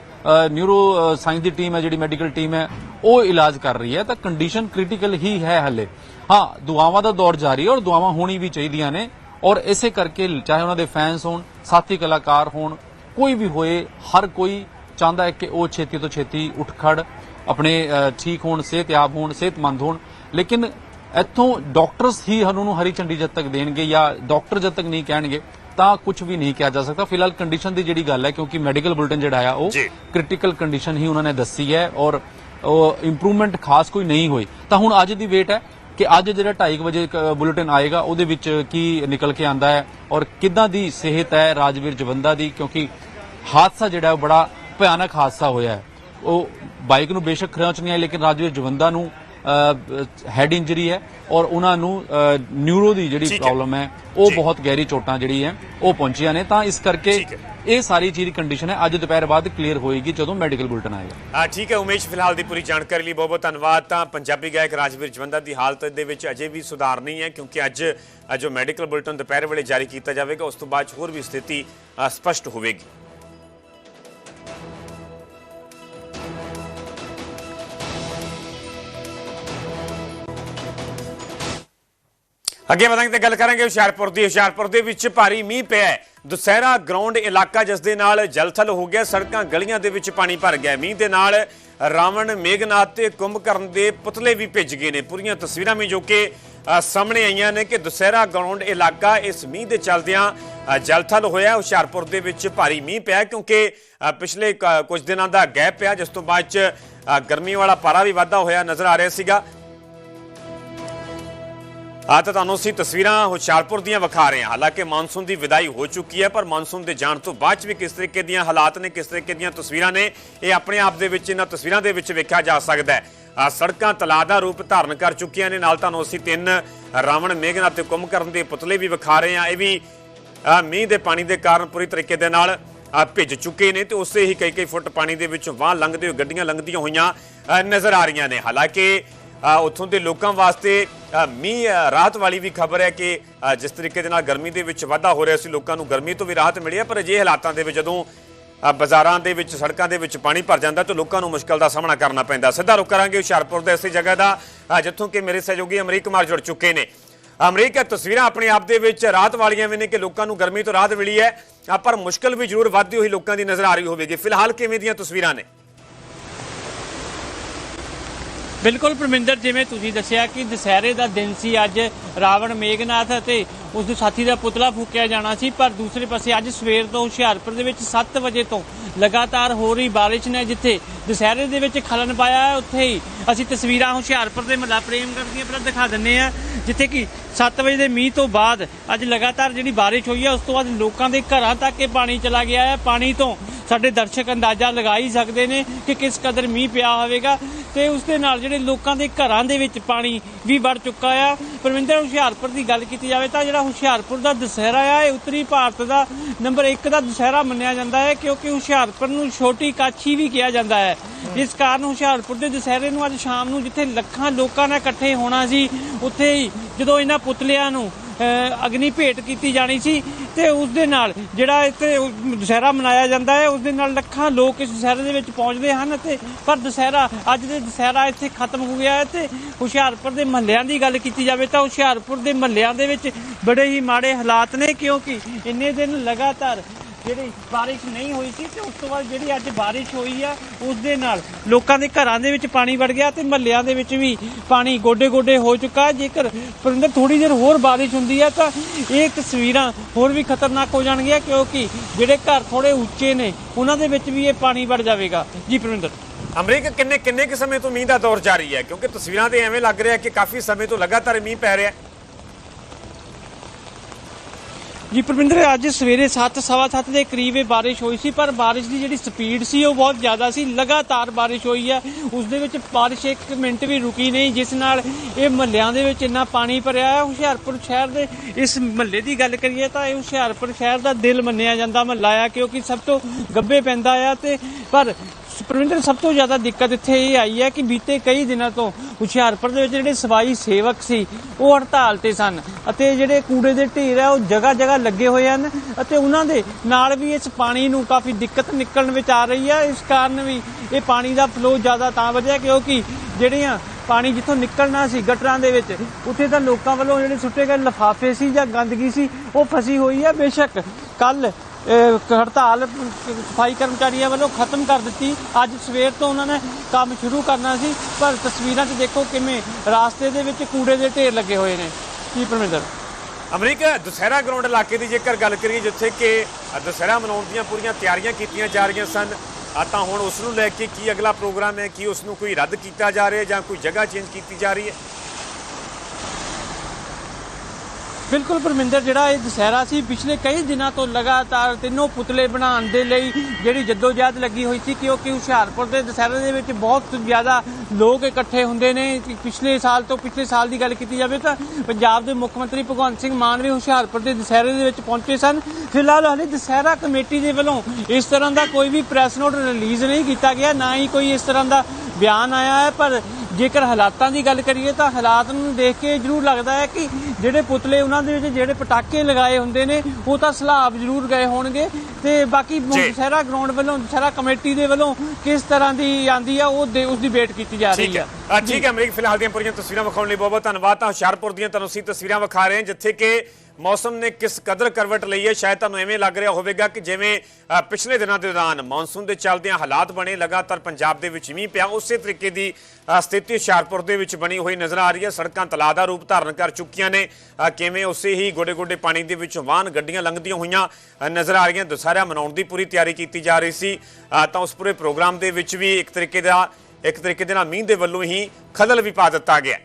Speaker 5: ਨਿਊਰੋ ਸਾਇੰਸ ਦੀ ਟੀਮ ਹੈ, ਜਿਹੜੀ ਮੈਡੀਕਲ ਟੀਮ ਹੈ, ਉਹ ਇਲਾਜ ਕਰ ਰਹੀ ਹੈ। ਤਾਂ ਕੰਡੀਸ਼ਨ ਕ੍ਰਿਟੀਕਲ ਹੀ ਹੈ ਹਲੇ। ਹਾਂ, ਦੁਆਵਾਂ ਦਾ ਦੌਰ ਜਾਰੀ ਹੈ ਔਰ ਦੁਆਵਾਂ ਹੋਣੀ ਵੀ ਚਾਹੀਦੀਆਂ ਨੇ। ਔਰ ਇਸੇ ਕਰਕੇ ਚਾਹੇ ਉਹਨਾਂ ਦੇ ਫੈਨਸ ਹੋਣ, ਸਾਥੀ ਕਲਾਕਾਰ ਹੋਣ, ਕੋਈ ਵੀ ਹੋਏ, ਹਰ ਕੋਈ ਚਾਹੁੰਦਾ ਹੈ ਕਿ ਉਹ ਛੇਤੀ ਤੋਂ ਛੇਤੀ ਉੱਠ ਖੜ, ਆਪਣੇ ਠੀਕ ਹੋਣ, ਸਿਹਤਯਾਬ ਹੋਣ, ਸਿਹਤਮੰਦ ਹੋਣ। ਲੇਕਿਨ ਇੱਥੋਂ ਡਾਕਟਰਸ ਹੀ ਸਾਨੂੰ ਨੂੰ ਹਰੀ ਝੰਡੀ ਜਦ ਤੱਕ ਦੇਣਗੇ ਜਾਂ ਡਾਕਟਰ ਜਦ ਤੱਕ ਨਹੀਂ ਕਹਿਣਗੇ ਤਾਂ ਕੁਝ ਵੀ ਨਹੀਂ ਕਿਹਾ ਜਾ ਸਕਦਾ। ਫਿਲਹਾਲ ਕੰਡੀਸ਼ਨ ਦੀ ਜਿਹੜੀ ਗੱਲ ਹੈ ਕਿਉਂਕਿ ਮੈਡੀਕਲ ਬੁਲੇਟਿਨ ਜਿਹੜਾ ਆ ਉਹ। ਕ੍ਰਿਟੀਕਲ ਕੰਡੀਸ਼ਨ ਹੀ ਉਹਨਾਂ ਨੇ ਦੱਸੀ ਹੈ ਔਰ ਉਹ ਇੰਪਰੂਵਮੈਂਟ ਖਾਸ ਕੋਈ ਨਹੀਂ ਹੋਈ। ਤਾਂ ਹੁਣ ਅੱਜ ਦੀ ਵੇਟ ਹੈ ਕਿ ਅੱਜ ਜਿਹੜਾ 2:30 ਵਜੇ ਬੁਲੇਟਿਨ ਆਏਗਾ ਉਹਦੇ ਵਿੱਚ ਕੀ ਨਿਕਲ ਕੇ ਆਂਦਾ ਹੈ ਔਰ ਕਿੱਦਾਂ ਦੀ ਸਿਹਤ ਹੈ ਰਾਜਵੀਰ ਜਵੰਦਾ ਦੀ ਕਿਉਂਕਿ ਹਾਦਸਾ ਜਿਹੜਾ ਉਹ ਬੜਾ ਭਿਆਨਕ ਹਾਦਸਾ ਹੋਇਆ ਹੈ। ਉਹ ਬਾਈਕ ਨੂੰ ਬੇਸ਼ੱਕ ਖਰਚ ਨਹੀਂ ਆਈ ਲੇਕਿਨ ਰਾਜਵੀਰ ਜਵੰਦਾ ਨੂੰ ਹੈਡ ਇੰਜਰੀ ਹੈ ਔਰ ਉਹਨਾਂ ਨੂੰ ਨਿਊਰੋ ਦੀ ਜਿਹੜੀ। ਪ੍ਰੋਬਲਮ ਹੈ। ਉਹ। ਬਹੁਤ ਗਹਿਰੀ ਚੋਟਾਂ ਜਿਹੜੀ ਹੈ ਉਹ ਪਹੁੰਚੀਆਂ ਨੇ। ਤਾਂ ਇਸ ਕਰਕੇ। ਇਹ ਸਾਰੀ ਚੀਜ਼ ਕੰਡੀਸ਼ਨ ਹੈ। ਅੱਜ ਦੁਪਹਿਰ ਬਾਅਦ ਕਲੀਅਰ ਹੋਏਗੀ ਜਦੋਂ ਮੈਡੀਕਲ ਬੁਲੇਟਿਨ ਆਏਗਾ।
Speaker 1: ਆ ਠੀਕ ਹੈ। ਉਮੇਸ਼ ਫਿਲਹਾਲ ਦੀ ਪੂਰੀ ਜਾਣਕਾਰੀ ਲਈ ਬਹੁਤ ਬਹੁਤ ਧੰਨਵਾਦ। ਤਾਂ ਪੰਜਾਬੀ ਗਾਇਕ ਰਾਜਵੀਰ ਜਵੰਦਾ ਦੀ ਹਾਲਤ ਦੇ ਵਿੱਚ ਅਜੇ ਵੀ ਸੁਧਾਰ ਨਹੀਂ ਹੈ ਕਿਉਂਕਿ ਅੱਜ ਜੋ ਮੈਡੀਕਲ ਬੁਲੇਟਿਨ ਦੁਪਹਿਰ ਵੇਲੇ ਜਾਰੀ ਕੀਤਾ ਜਾਵੇਗਾ। ਉਸ ਤੋਂ ਬਾਅਦ ਹੋਰ ਵੀ ਸਥਿਤੀ ਸਪਸ਼ਟ ਹੋਵੇਗੀ। ਅੱਗੇ ਵਧਾਂਗੇ ਤੇ ਗੱਲ ਕਰਾਂਗੇ ਹੁਸ਼ਿਆਰਪੁਰ ਦੀ। ਹੁਸ਼ਿਆਰਪੁਰ ਦੇ ਵਿੱਚ ਭਾਰੀ ਮੀਂਹ ਪਿਆ ਹੈ। ਦੁਸਹਿਰਾ ਗਰਾਊਂਡ ਇਲਾਕਾ ਜਿਸ ਦੇ ਨਾਲ ਜਲਥਲ ਹੋ ਗਿਆ, ਸੜਕਾਂ ਗਲੀਆਂ ਦੇ ਵਿੱਚ ਪਾਣੀ ਭਰ ਗਿਆ। ਮੀਂਹ ਦੇ ਨਾਲ ਰਾਵਣ, ਮੇਘਨਾਥ ਤੇ ਕੁੰਭਕਰਨ ਦੇ ਪੁਤਲੇ ਵੀ ਭਿੱਜ ਗਏ ਨੇ। ਪੂਰੀਆਂ ਤਸਵੀਰਾਂ ਵੀ ਜੋ ਕਿ ਸਾਹਮਣੇ ਆਈਆਂ ਨੇ ਕਿ ਦੁਸਹਿਰਾ ਗਰਾਊਂਡ ਇਲਾਕਾ ਇਸ ਮੀਂਹ ਦੇ ਚਲਦਿਆਂ ਜਲਥਲ ਹੋਇਆ। ਹੁਸ਼ਿਆਰਪੁਰ ਦੇ ਵਿੱਚ ਭਾਰੀ ਮੀਂਹ ਪਿਆ ਕਿਉਂਕਿ ਪਿਛਲੇ ਕੁਝ ਦਿਨਾਂ ਦਾ ਗੈਪ ਪਿਆ, ਜਿਸ ਤੋਂ ਬਾਅਦ ਚ ਗਰਮੀ ਵਾਲਾ ਪਾਰਾ ਵੀ ਵਾਧਾ ਹੋਇਆ ਨਜ਼ਰ ਆ ਰਿਹਾ ਸੀਗਾ। ਆ ਤਾਂ ਤੁਹਾਨੂੰ ਅਸੀਂ ਤਸਵੀਰਾਂ ਹੁਸ਼ਿਆਰਪੁਰ ਦੀਆਂ ਵਿਖਾ ਰਹੇ ਹਾਂ। ਹਾਲਾਂਕਿ ਮਾਨਸੂਨ ਦੀ ਵਿਦਾਈ ਹੋ ਚੁੱਕੀ ਹੈ, ਪਰ ਮਾਨਸੂਨ ਦੇ ਜਾਣ ਤੋਂ ਬਾਅਦ 'ਚ ਵੀ ਕਿਸ ਤਰੀਕੇ ਦੀਆਂ ਹਾਲਾਤ ਨੇ, ਕਿਸ ਤਰੀਕੇ ਦੀਆਂ ਤਸਵੀਰਾਂ ਨੇ, ਇਹ ਆਪਣੇ ਆਪ ਦੇ ਵਿੱਚ, ਇਹਨਾਂ ਤਸਵੀਰਾਂ ਦੇ ਵਿੱਚ ਵੇਖਿਆ ਜਾ ਸਕਦਾ ਹੈ। ਸੜਕਾਂ ਤਲਾਅ ਦਾ ਰੂਪ ਧਾਰਨ ਕਰ ਚੁੱਕੀਆਂ ਨੇ। ਨਾਲ ਤੁਹਾਨੂੰ ਅਸੀਂ ਤਿੰਨ ਰਾਵਣ ਮੇਘਨਾਥ ਤੇ ਕੁੰਭਕਰਨ ਦੇ ਪੁਤਲੇ ਵੀ ਵਿਖਾ ਰਹੇ ਹਾਂ। ਇਹ ਵੀ ਮੀਂਹ ਦੇ ਪਾਣੀ ਦੇ ਕਾਰਨ ਪੂਰੀ ਤਰੀਕੇ ਦੇ ਨਾਲ ਭਿੱਜ ਚੁੱਕੇ ਨੇ ਤੇ ਉਸੇ ਹੀ ਕਈ ਕਈ ਫੁੱਟ ਪਾਣੀ ਦੇ ਵਿੱਚ ਵਾਹ ਲੰਘਦੇ ਹੋਏ, ਗੱਡੀਆਂ ਲੰਘਦੀਆਂ ਹੋਈਆਂ ਨਜ਼ਰ ਆ ਰਹੀਆਂ ਨੇ। ਹਾਲਾਂਕਿ ਉੱਥੋਂ ਦੇ ਲੋਕਾਂ ਵਾਸਤੇ ਮੀਂਹ ਰਾਹਤ ਵਾਲੀ ਵੀ ਖਬਰ ਹੈ ਕਿ ਜਿਸ ਤਰੀਕੇ ਦੇ ਨਾਲ ਗਰਮੀ ਦੇ ਵਿੱਚ ਵਾਧਾ ਹੋ ਰਿਹਾ ਸੀ, ਲੋਕਾਂ ਨੂੰ ਗਰਮੀ ਤੋਂ ਵੀ ਰਾਹਤ ਮਿਲੀ ਹੈ, ਪਰ ਅਜੇ ਹਾਲਾਤਾਂ ਦੇ ਵਿੱਚ ਜਦੋਂ ਬਾਜ਼ਾਰਾਂ ਦੇ ਵਿੱਚ, ਸੜਕਾਂ ਦੇ ਵਿੱਚ ਪਾਣੀ ਭਰ ਜਾਂਦਾ ਤਾਂ ਲੋਕਾਂ ਨੂੰ ਮੁਸ਼ਕਲ ਦਾ ਸਾਹਮਣਾ ਕਰਨਾ ਪੈਂਦਾ। ਸਿੱਧਾ ਰੁਕ ਕਰਾਂਗੇ ਹੁਸ਼ਿਆਰਪੁਰ ਦੇ, ਇਸੇ ਜਗ੍ਹਾ ਦਾ ਜਿੱਥੋਂ ਕਿ ਮੇਰੇ ਸਹਿਯੋਗੀ ਅਮਰੀਕ ਕੁਮਾਰ ਜੁੜ ਚੁੱਕੇ ਨੇ। ਅਮਰੀਕਾ ਤਸਵੀਰਾਂ ਆਪਣੇ ਆਪ ਦੇ ਵਿੱਚ ਰਾਹਤ ਵਾਲੀਆਂ ਵੀ ਨੇ ਕਿ ਲੋਕਾਂ ਨੂੰ ਗਰਮੀ ਤੋਂ ਰਾਹਤ ਮਿਲੀ ਹੈ। ਪਰ ਮੁਸ਼ਕਲ ਵੀ ਜ਼ਰੂਰ ਵੱਧਦੀ ਹੋਈ ਲੋਕਾਂ ਦੀ ਨਜ਼ਰ ਆ ਰਹੀ ਹੋਵੇਗੀ। ਫਿਲਹਾਲ ਕਿਵੇਂ ਦੀਆਂ ਤਸਵੀਰਾਂ ਨੇ?
Speaker 6: ਬਿਲਕੁਲ ਪਰਮਿੰਦਰ, ਜਿਵੇਂ ਤੁਸੀਂ ਦੱਸਿਆ ਕਿ ਦੁਸਹਿਰੇ ਦਾ ਦਿਨ ਸੀ, ਅੱਜ ਰਾਵਣ ਮੇਘਨਾਥ ਅਤੇ ਉਸ ਦੇ ਸਾਥੀ ਦਾ ਪੁਤਲਾ ਫੂਕਿਆ ਜਾਣਾ ਸੀ, ਪਰ ਦੂਸਰੇ ਪਾਸੇ ਅੱਜ ਸਵੇਰ ਤੋਂ ਹੁਸ਼ਿਆਰਪੁਰ ਦੇ ਵਿੱਚ 7 ਵਜੇ ਤੋਂ ਲਗਾਤਾਰ ਹੋ ਰਹੀ ਬਾਰਿਸ਼ ਨੇ, ਜਿੱਥੇ ਦੁਸਹਿਰੇ ਦੇ ਵਿੱਚ ਖਲਨ ਪਾਇਆ ਹੈ, ਉੱਥੇ ਹੀ ਅਸੀਂ ਤਸਵੀਰਾਂ ਹੁਸ਼ਿਆਰਪੁਰ ਦੇ ਮਹੱਲਾ ਪ੍ਰੇਮ ਦੀਆਂ ਪਹਿਲਾਂ ਦਿਖਾ ਦਿੰਨੇ ਆ ਜਿੱਥੇ ਕਿ 7 ਵਜੇ ਦੇ ਮੀਂਹ ਤੋਂ ਬਾਅਦ ਅੱਜ ਲਗਾਤਾਰ ਜਿਹੜੀ ਬਾਰਿਸ਼ ਹੋਈ ਹੈ, ਉਸ ਤੋਂ ਬਾਅਦ ਲੋਕਾਂ ਦੇ ਘਰਾਂ ਤੱਕ ਇਹ ਪਾਣੀ ਚਲਾ ਗਿਆ ਹੈ, ਪਾਣੀ ਤੋਂ ਸਾਡੇ ਦਰਸ਼ਕ ਅੰਦਾਜ਼ਾ ਲਗਾ ਹੀ ਸਕਦੇ ਨੇ ਕਿ ਕਿਸ ਕਦਰ ਮੀਂਹ ਪਿਆ ਹੋਵੇਗਾ ਤੇ ਉਸ ਦੇ ਨਾਲ ਜਿਹੜੇ ਲੋਕਾਂ ਦੇ ਘਰਾਂ ਦੇ ਵਿੱਚ ਪਾਣੀ ਵੀ ਵੜ ਚੁੱਕਾ ਆ। ਪਰਵਿੰਦਰ ਹੁਸ਼ਿਆਰਪੁਰ ਦੀ ਗੱਲ ਕੀਤੀ ਜਾਵੇ ਤਾਂ ਜਿਹੜਾ ਹੁਸ਼ਿਆਰਪੁਰ ਦਾ ਦੁਸਹਿਰਾ ਆ, ਇਹ ਉੱਤਰੀ ਭਾਰਤ ਦਾ ਨੰਬਰ 1 ਦਾ ਦੁਸਹਿਰਾ ਮੰਨਿਆ ਜਾਂਦਾ ਹੈ ਕਿਉਂਕਿ ਹੁਸ਼ਿਆਰਪੁਰ ਨੂੰ ਛੋਟੀ ਕਾਛੀ ਵੀ ਕਿਹਾ ਜਾਂਦਾ ਹੈ। ਇਸ ਕਾਰਨ ਹੁਸ਼ਿਆਰਪੁਰ ਦੇ ਦੁਸਹਿਰੇ ਨੂੰ ਅੱਜ ਸ਼ਾਮ ਨੂੰ ਜਿੱਥੇ ਲੱਖਾਂ ਲੋਕਾਂ ਨੇ ਇਕੱਠੇ ਹੋਣਾ ਸੀ, ਉੱਥੇ ਹੀ ਜਦੋਂ ਇਹਨਾਂ ਪੁਤਲਿਆਂ ਨੂੰ ਅਗਨੀ ਭੇਟ ਕੀਤੀ ਜਾਣੀ ਸੀ ਤੇ ਉਸ ਦੇ ਨਾਲ ਜਿਹੜਾ ਇੱਥੇ ਦੁਸਹਿਰਾ ਮਨਾਇਆ ਜਾਂਦਾ ਹੈ, ਉਸ ਦੇ ਨਾਲ ਲੱਖਾਂ ਲੋਕ ਇਸ ਦੁਸਹਿਰੇ ਦੇ ਵਿੱਚ ਪਹੁੰਚਦੇ ਹਨ ਤੇ ਪਰ ਦੁਸਹਿਰਾ, ਅੱਜ ਦੇ ਦੁਸਹਿਰਾ ਇੱਥੇ ਖਤਮ ਹੋ ਗਿਆ ਹੈ ਤੇ ਹੁਸ਼ਿਆਰਪੁਰ ਦੇ ਮਹੱਲਿਆਂ ਦੀ ਗੱਲ ਕੀਤੀ ਜਾਵੇ ਤਾਂ ਹੁਸ਼ਿਆਰਪੁਰ ਦੇ ਮਹੱਲਿਆਂ ਦੇ ਵਿੱਚ ਬੜੇ ਹੀ ਮਾੜੇ ਹਾਲਾਤ ਨੇ ਕਿਉਂਕਿ ਇੰਨੇ ਦਿਨ ਲਗਾਤਾਰ ਜਿਹੜੀ ਬਾਰਿਸ਼ ਨਹੀਂ ਹੋਈ ਸੀ ਤੇ ਉਸ ਤੋਂ ਬਾਅਦ ਜਿਹੜੀ ਅੱਜ ਬਾਰਿਸ਼ ਹੋਈ ਆ, ਉਸ ਦੇ ਨਾਲ ਲੋਕਾਂ ਦੇ ਘਰਾਂ ਦੇ ਵਿੱਚ ਪਾਣੀ ਵੜ ਗਿਆ ਤੇ ਮਹੱਲਿਆਂ ਦੇ ਵਿੱਚ ਵੀ ਪਾਣੀ ਗੋਡੇ-ਗੋਡੇ ਹੋ ਚੁੱਕਾ ਜੇਕਰ ਪਰਿੰਦਰ ਥੋੜੀ ਦੇਰ ਹੋਰ ਬਾਰਿਸ਼ ਹੁੰਦੀ ਹੈ ਤਾਂ ਇਹ ਤਸਵੀਰਾਂ ਹੋਰ ਵੀ ਖਤਰਨਾਕ ਹੋ ਜਾਣਗੀਆਂ ਕਿਉਂਕਿ ਜਿਹੜੇ ਘਰ ਥੋੜੇ ਉੱਚੇ ਨੇ, ਉਹਨਾਂ ਦੇ ਵਿੱਚ ਵੀ ਇਹ ਪਾਣੀ ਵੜ ਜਾਵੇਗਾ। ਜੀ ਪਰਿੰਦਰ।
Speaker 1: ਅਮਰੀਕਾ ਕਿੰਨੇ ਕਿੰਨੇ ਕੁ ਸਮੇਂ ਤੋਂ ਮੀਂਹ ਦਾ ਦੌਰ ਜਾਰੀ ਹੈ? ਕਿਉਂਕਿ ਤਸਵੀਰਾਂ ਤੇ ਐਵੇਂ ਲੱਗ ਰਿਹਾ ਕਿ ਕਾਫੀ ਸਮੇਂ ਤੋਂ ਲਗਾਤਾਰ ਮੀਂਹ ਪੈ ਰਿਹਾ ਹੈ।
Speaker 6: ਜੀ ਪਰਵਿੰਦਰ, ਅੱਜ ਸਵੇਰੇ 7 ਸਵਾ ਸੱਤ ਦੇ ਕਰੀਬ ਇਹ ਬਾਰਿਸ਼ ਹੋਈ ਸੀ, ਪਰ ਬਾਰਿਸ਼ ਦੀ ਜਿਹੜੀ ਸਪੀਡ ਸੀ ਉਹ ਬਹੁਤ ਜ਼ਿਆਦਾ ਸੀ, ਲਗਾਤਾਰ ਬਾਰਿਸ਼ ਹੋਈ ਹੈ। ਉਸ ਦੇ ਵਿੱਚ ਬਾਰਿਸ਼ ਇੱਕ ਮਿੰਟ ਵੀ ਰੁਕੀ ਨਹੀਂ, ਜਿਸ ਨਾਲ ਇਹ ਮਹੱਲਿਆਂ ਦੇ ਵਿੱਚ ਇੰਨਾ ਪਾਣੀ ਭਰਿਆ ਹੈ। ਹੁਸ਼ਿਆਰਪੁਰ ਸ਼ਹਿਰ ਦੇ, ਇਸ ਮਹੱਲੇ ਦੀ ਗੱਲ ਕਰੀਏ ਤਾਂ ਇਹ ਹੁਸ਼ਿਆਰਪੁਰ ਸ਼ਹਿਰ ਦਾ ਦਿਲ ਮੰਨਿਆ ਜਾਂਦਾ ਮਹੱਲਾ ਆ, ਕਿਉਂਕਿ ਸਭ ਤੋਂ ਗੱਬੇ ਪੈਂਦਾ ਆ ਤੇ, ਪਰ ਪਰਵਿੰਦਰ ਸਭ ਤੋਂ ਜ਼ਿਆਦਾ ਦਿੱਕਤ ਇੱਥੇ ਇਹ ਆਈ ਹੈ ਕਿ ਬੀਤੇ ਕਈ ਦਿਨਾਂ ਤੋਂ ਹੁਸ਼ਿਆਰਪੁਰ ਦੇ ਵਿੱਚ ਜਿਹੜੇ ਸਫ਼ਾਈ ਸੇਵਕ ਸੀ, ਉਹ ਹੜਤਾਲ ਤੇ ਸਨ ਅਤੇ ਜਿਹੜੇ ਕੂੜੇ ਦੇ ਢੇਰ ਆ, ਉਹ ਜਗ੍ਹਾ ਜਗ੍ਹਾ ਲੱਗੇ ਹੋਏ ਹਨ ਅਤੇ ਉਹਨਾਂ ਦੇ ਨਾਲ ਵੀ ਇਸ ਪਾਣੀ ਨੂੰ ਕਾਫੀ ਦਿੱਕਤ ਨਿਕਲਣ ਵਿੱਚ ਆ ਰਹੀ ਹੈ ਇਸ ਕਾਰਨ ਵੀ ਇਹ ਪਾਣੀ ਦਾ ਫਲੋ ਜ਼ਿਆਦਾ ਤਾਂ ਵਧਿਆ ਕਿਉਂਕਿ ਜਿਹੜੀਆਂ ਪਾਣੀ ਜਿੱਥੋਂ ਨਿਕਲਣਾ ਸੀ ਗਟਰਾਂ ਦੇ ਵਿੱਚ, ਉੱਥੇ ਤਾਂ ਲੋਕਾਂ ਵੱਲੋਂ ਜਿਹੜੇ ਸੁੱਟੇ ਗਏ ਲਫਾਫੇ ਸੀ ਜਾਂ ਗੰਦਗੀ ਸੀ, ਉਹ ਫਸੀ ਹੋਈ ਹੈ ਬੇਸ਼ੱਕ ਕੱਲ ਹੜਤਾਲ, ਸਫ਼ਾਈ ਕਰਮਚਾਰੀਆਂ ਵੱਲੋਂ ਖਤਮ ਕਰ ਦਿੱਤੀ। ਅੱਜ ਸਵੇਰ ਤੋਂ ਉਹਨਾਂ ਨੇ ਕੰਮ ਸ਼ੁਰੂ ਕਰਨਾ ਸੀ, ਪਰ ਤਸਵੀਰਾਂ 'ਚ ਦੇਖੋ ਕਿਵੇਂ ਰਾਸਤੇ ਦੇ ਵਿੱਚ ਕੂੜੇ ਦੇ ਢੇਰ ਲੱਗੇ ਹੋਏ ਨੇ। ਕੀ ਪਰਮਿੰਦਰ?
Speaker 1: ਅਮਰੀਕਾ, ਦੁਸਹਿਰਾ ਗਰਾਊਂਡ ਇਲਾਕੇ ਦੀ ਜੇਕਰ ਗੱਲ ਕਰੀਏ ਜਿੱਥੇ ਕਿ ਦੁਸਹਿਰਾ ਮਨਾਉਣ ਦੀਆਂ ਪੂਰੀਆਂ ਤਿਆਰੀਆਂ ਕੀਤੀਆਂ ਜਾ ਰਹੀਆਂ ਸਨ ਆ ਤਾਂ ਹੁਣ ਉਸ ਨੂੰ ਲੈ ਕੇ ਕੀ ਅਗਲਾ ਪ੍ਰੋਗਰਾਮ ਹੈ, ਕੀ ਉਸ ਨੂੰ ਕੋਈ ਰੱਦ ਕੀਤਾ ਜਾ ਰਿਹਾ ਜਾਂ ਕੋਈ ਜਗ੍ਹਾ ਚੇਂਜ ਕੀਤੀ ਜਾ ਰਹੀ ਹੈ?
Speaker 6: ਬਿਲਕੁਲ ਪਰਮਿੰਦਰ, ਜਿਹੜਾ ਇਹ ਦੁਸਹਿਰਾ ਸੀ, ਪਿਛਲੇ ਕਈ ਦਿਨਾਂ ਤੋਂ ਲਗਾਤਾਰ ਤਿੰਨੋਂ ਪੁਤਲੇ ਬਣਾਉਣ ਦੇ ਲਈ ਜਿਹੜੀ ਜਦੋਜਹਿਦ ਲੱਗੀ ਹੋਈ ਸੀ, ਕਿਉਂਕਿ ਹੁਸ਼ਿਆਰਪੁਰ ਦੇ ਦੁਸਹਿਰੇ ਦੇ ਵਿੱਚ ਬਹੁਤ ਜ਼ਿਆਦਾ ਲੋਕ ਇਕੱਠੇ ਹੁੰਦੇ ਨੇ। ਪਿਛਲੇ ਸਾਲ ਤੋਂ ਪਿਛਲੇ ਸਾਲ ਦੀ ਗੱਲ ਕੀਤੀ ਜਾਵੇ ਤਾਂ ਪੰਜਾਬ ਦੇ ਮੁੱਖ ਮੰਤਰੀ ਭਗਵੰਤ ਸਿੰਘ ਮਾਨ ਵੀ ਹੁਸ਼ਿਆਰਪੁਰ ਦੇ ਦੁਸਹਿਰੇ ਦੇ ਵਿੱਚ ਪਹੁੰਚੇ ਸਨ। ਫਿਲਹਾਲ ਹਾਲੇ ਦੁਸਹਿਰਾ ਕਮੇਟੀ ਦੇ ਵੱਲੋਂ ਇਸ ਤਰ੍ਹਾਂ ਦਾ ਕੋਈ ਵੀ ਪ੍ਰੈਸ ਨੋਟ ਰਿਲੀਜ਼ ਨਹੀਂ ਕੀਤਾ ਗਿਆ, ਨਾ ਹੀ ਕੋਈ ਇਸ ਤਰ੍ਹਾਂ ਦਾ ਬਿਆਨ ਆਇਆ ਹੈ, ਪਰ ਜੇਕਰ ਹਾਲਾਤਾਂ ਦੀ ਗੱਲ ਕਰੀਏ ਤਾਂ ਹਾਲਾਤ ਨੂੰ ਦੇਖ ਕੇ ਜ਼ਰੂਰ ਲੱਗਦਾ ਹੈ ਕਿ ਜਿਹੜੇ ਪੁਤਲੇ ਉਹਨਾਂ ਦੇ ਵਿੱਚ ਜਿਹੜੇ ਪਟਾਕੇ ਲਗਾਏ ਹੁੰਦੇ ਨੇ ਉਹ ਤਾਂ ਸਲਾਬ ਜ਼ਰੂਰ ਗਏ ਹੋਣਗੇ। ਤੇ ਬਾਕੀ
Speaker 1: ਜੀ।
Speaker 6: ਦੁਸਹਿਰਾ ਗਰਾਊਂਡ ਵੱਲੋਂ ਦੁਸਹਿਰਾ ਕਮੇਟੀ ਦੇ ਵੱਲੋਂ ਕਿਸ ਤਰ੍ਹਾਂ ਦੀ ਆਂਦੀ ਆ ਉਹ ਉਸ ਦੀ ਵੇਟ ਕੀਤੀ ਜਾ ਰਹੀ
Speaker 1: ਹੈ। ਠੀਕ ਹੈ, ਅਮਰੀਕ, ਫਿਲਹਾਲ ਦੀਆਂ ਪੂਰੀਆਂ ਤਸਵੀਰਾਂ ਵਿਖਾਉਣ ਲਈ ਬਹੁਤ ਬਹੁਤ ਧੰਨਵਾਦ। ਤਾਂ ਹੁਸ਼ਿਆਰਪੁਰ ਦੀਆਂ ਤੁਹਾਨੂੰ ਅਸੀਂ ਤਸਵੀਰਾਂ ਵਿਖਾ ਰਹੇ ਹਾਂ, ਜਿੱਥੇ ਕਿ ਮੌਸਮ ਨੇ ਕਿਸ ਕਦਰ ਕਰਵਟ ਲਈ ਹੈ। ਸ਼ਾਇਦ ਤੁਹਾਨੂੰ ਐਵੇਂ ਲੱਗ ਰਿਹਾ ਹੋਵੇਗਾ ਕਿ ਜਿਵੇਂ ਪਿਛਲੇ ਦਿਨਾਂ ਦੇ ਦੌਰਾਨ ਮੌਨਸੂਨ ਦੇ ਚੱਲਦਿਆਂ ਹਾਲਾਤ ਬਣੇ, ਲਗਾਤਾਰ ਪੰਜਾਬ ਦੇ ਵਿੱਚ ਮੀਂਹ ਪਿਆ। ਉਸੇ ਤਰੀਕੇ ਦੀ ਸਥਿਤੀ ਹੁਸ਼ਿਆਰਪੁਰ ਦੇ ਵਿੱਚ ਬਣੀ ਹੋਈ ਨਜ਼ਰ ਆ ਰਹੀ ਹੈ। ਸੜਕਾਂ ਤਲਾਅ ਦਾ ਰੂਪ ਧਾਰਨ ਕਰ ਚੁੱਕੀਆਂ ਨੇ। ਕਿਵੇਂ ਉਸੇ ਹੀ ਗੋਡੇ ਗੋਡੇ ਪਾਣੀ ਦੇ ਵਿੱਚ ਵਾਹਨ ਗੱਡੀਆਂ ਲੰਘਦੀਆਂ ਹੋਈਆਂ ਨਜ਼ਰ ਆ ਰਹੀਆਂ। ਦੁਸਹਿਰਾ ਮਨਾਉਣ ਦੀ ਪੂਰੀ ਤਿਆਰੀ ਕੀਤੀ ਜਾ ਰਹੀ ਸੀ। ਤਾਂ ਉਸ ਪੂਰੇ ਪ੍ਰੋਗਰਾਮ ਦੇ ਵਿੱਚ ਵੀ ਇੱਕ ਤਰੀਕੇ ਦਾ ਇੱਕ ਤਰੀਕੇ ਦੇ ਨਾਲ ਮੀਂਹ ਦੇ ਵੱਲੋਂ ਹੀ ਖਲਲ ਵੀ ਪਾ ਦਿੱਤਾ ਗਿਆ।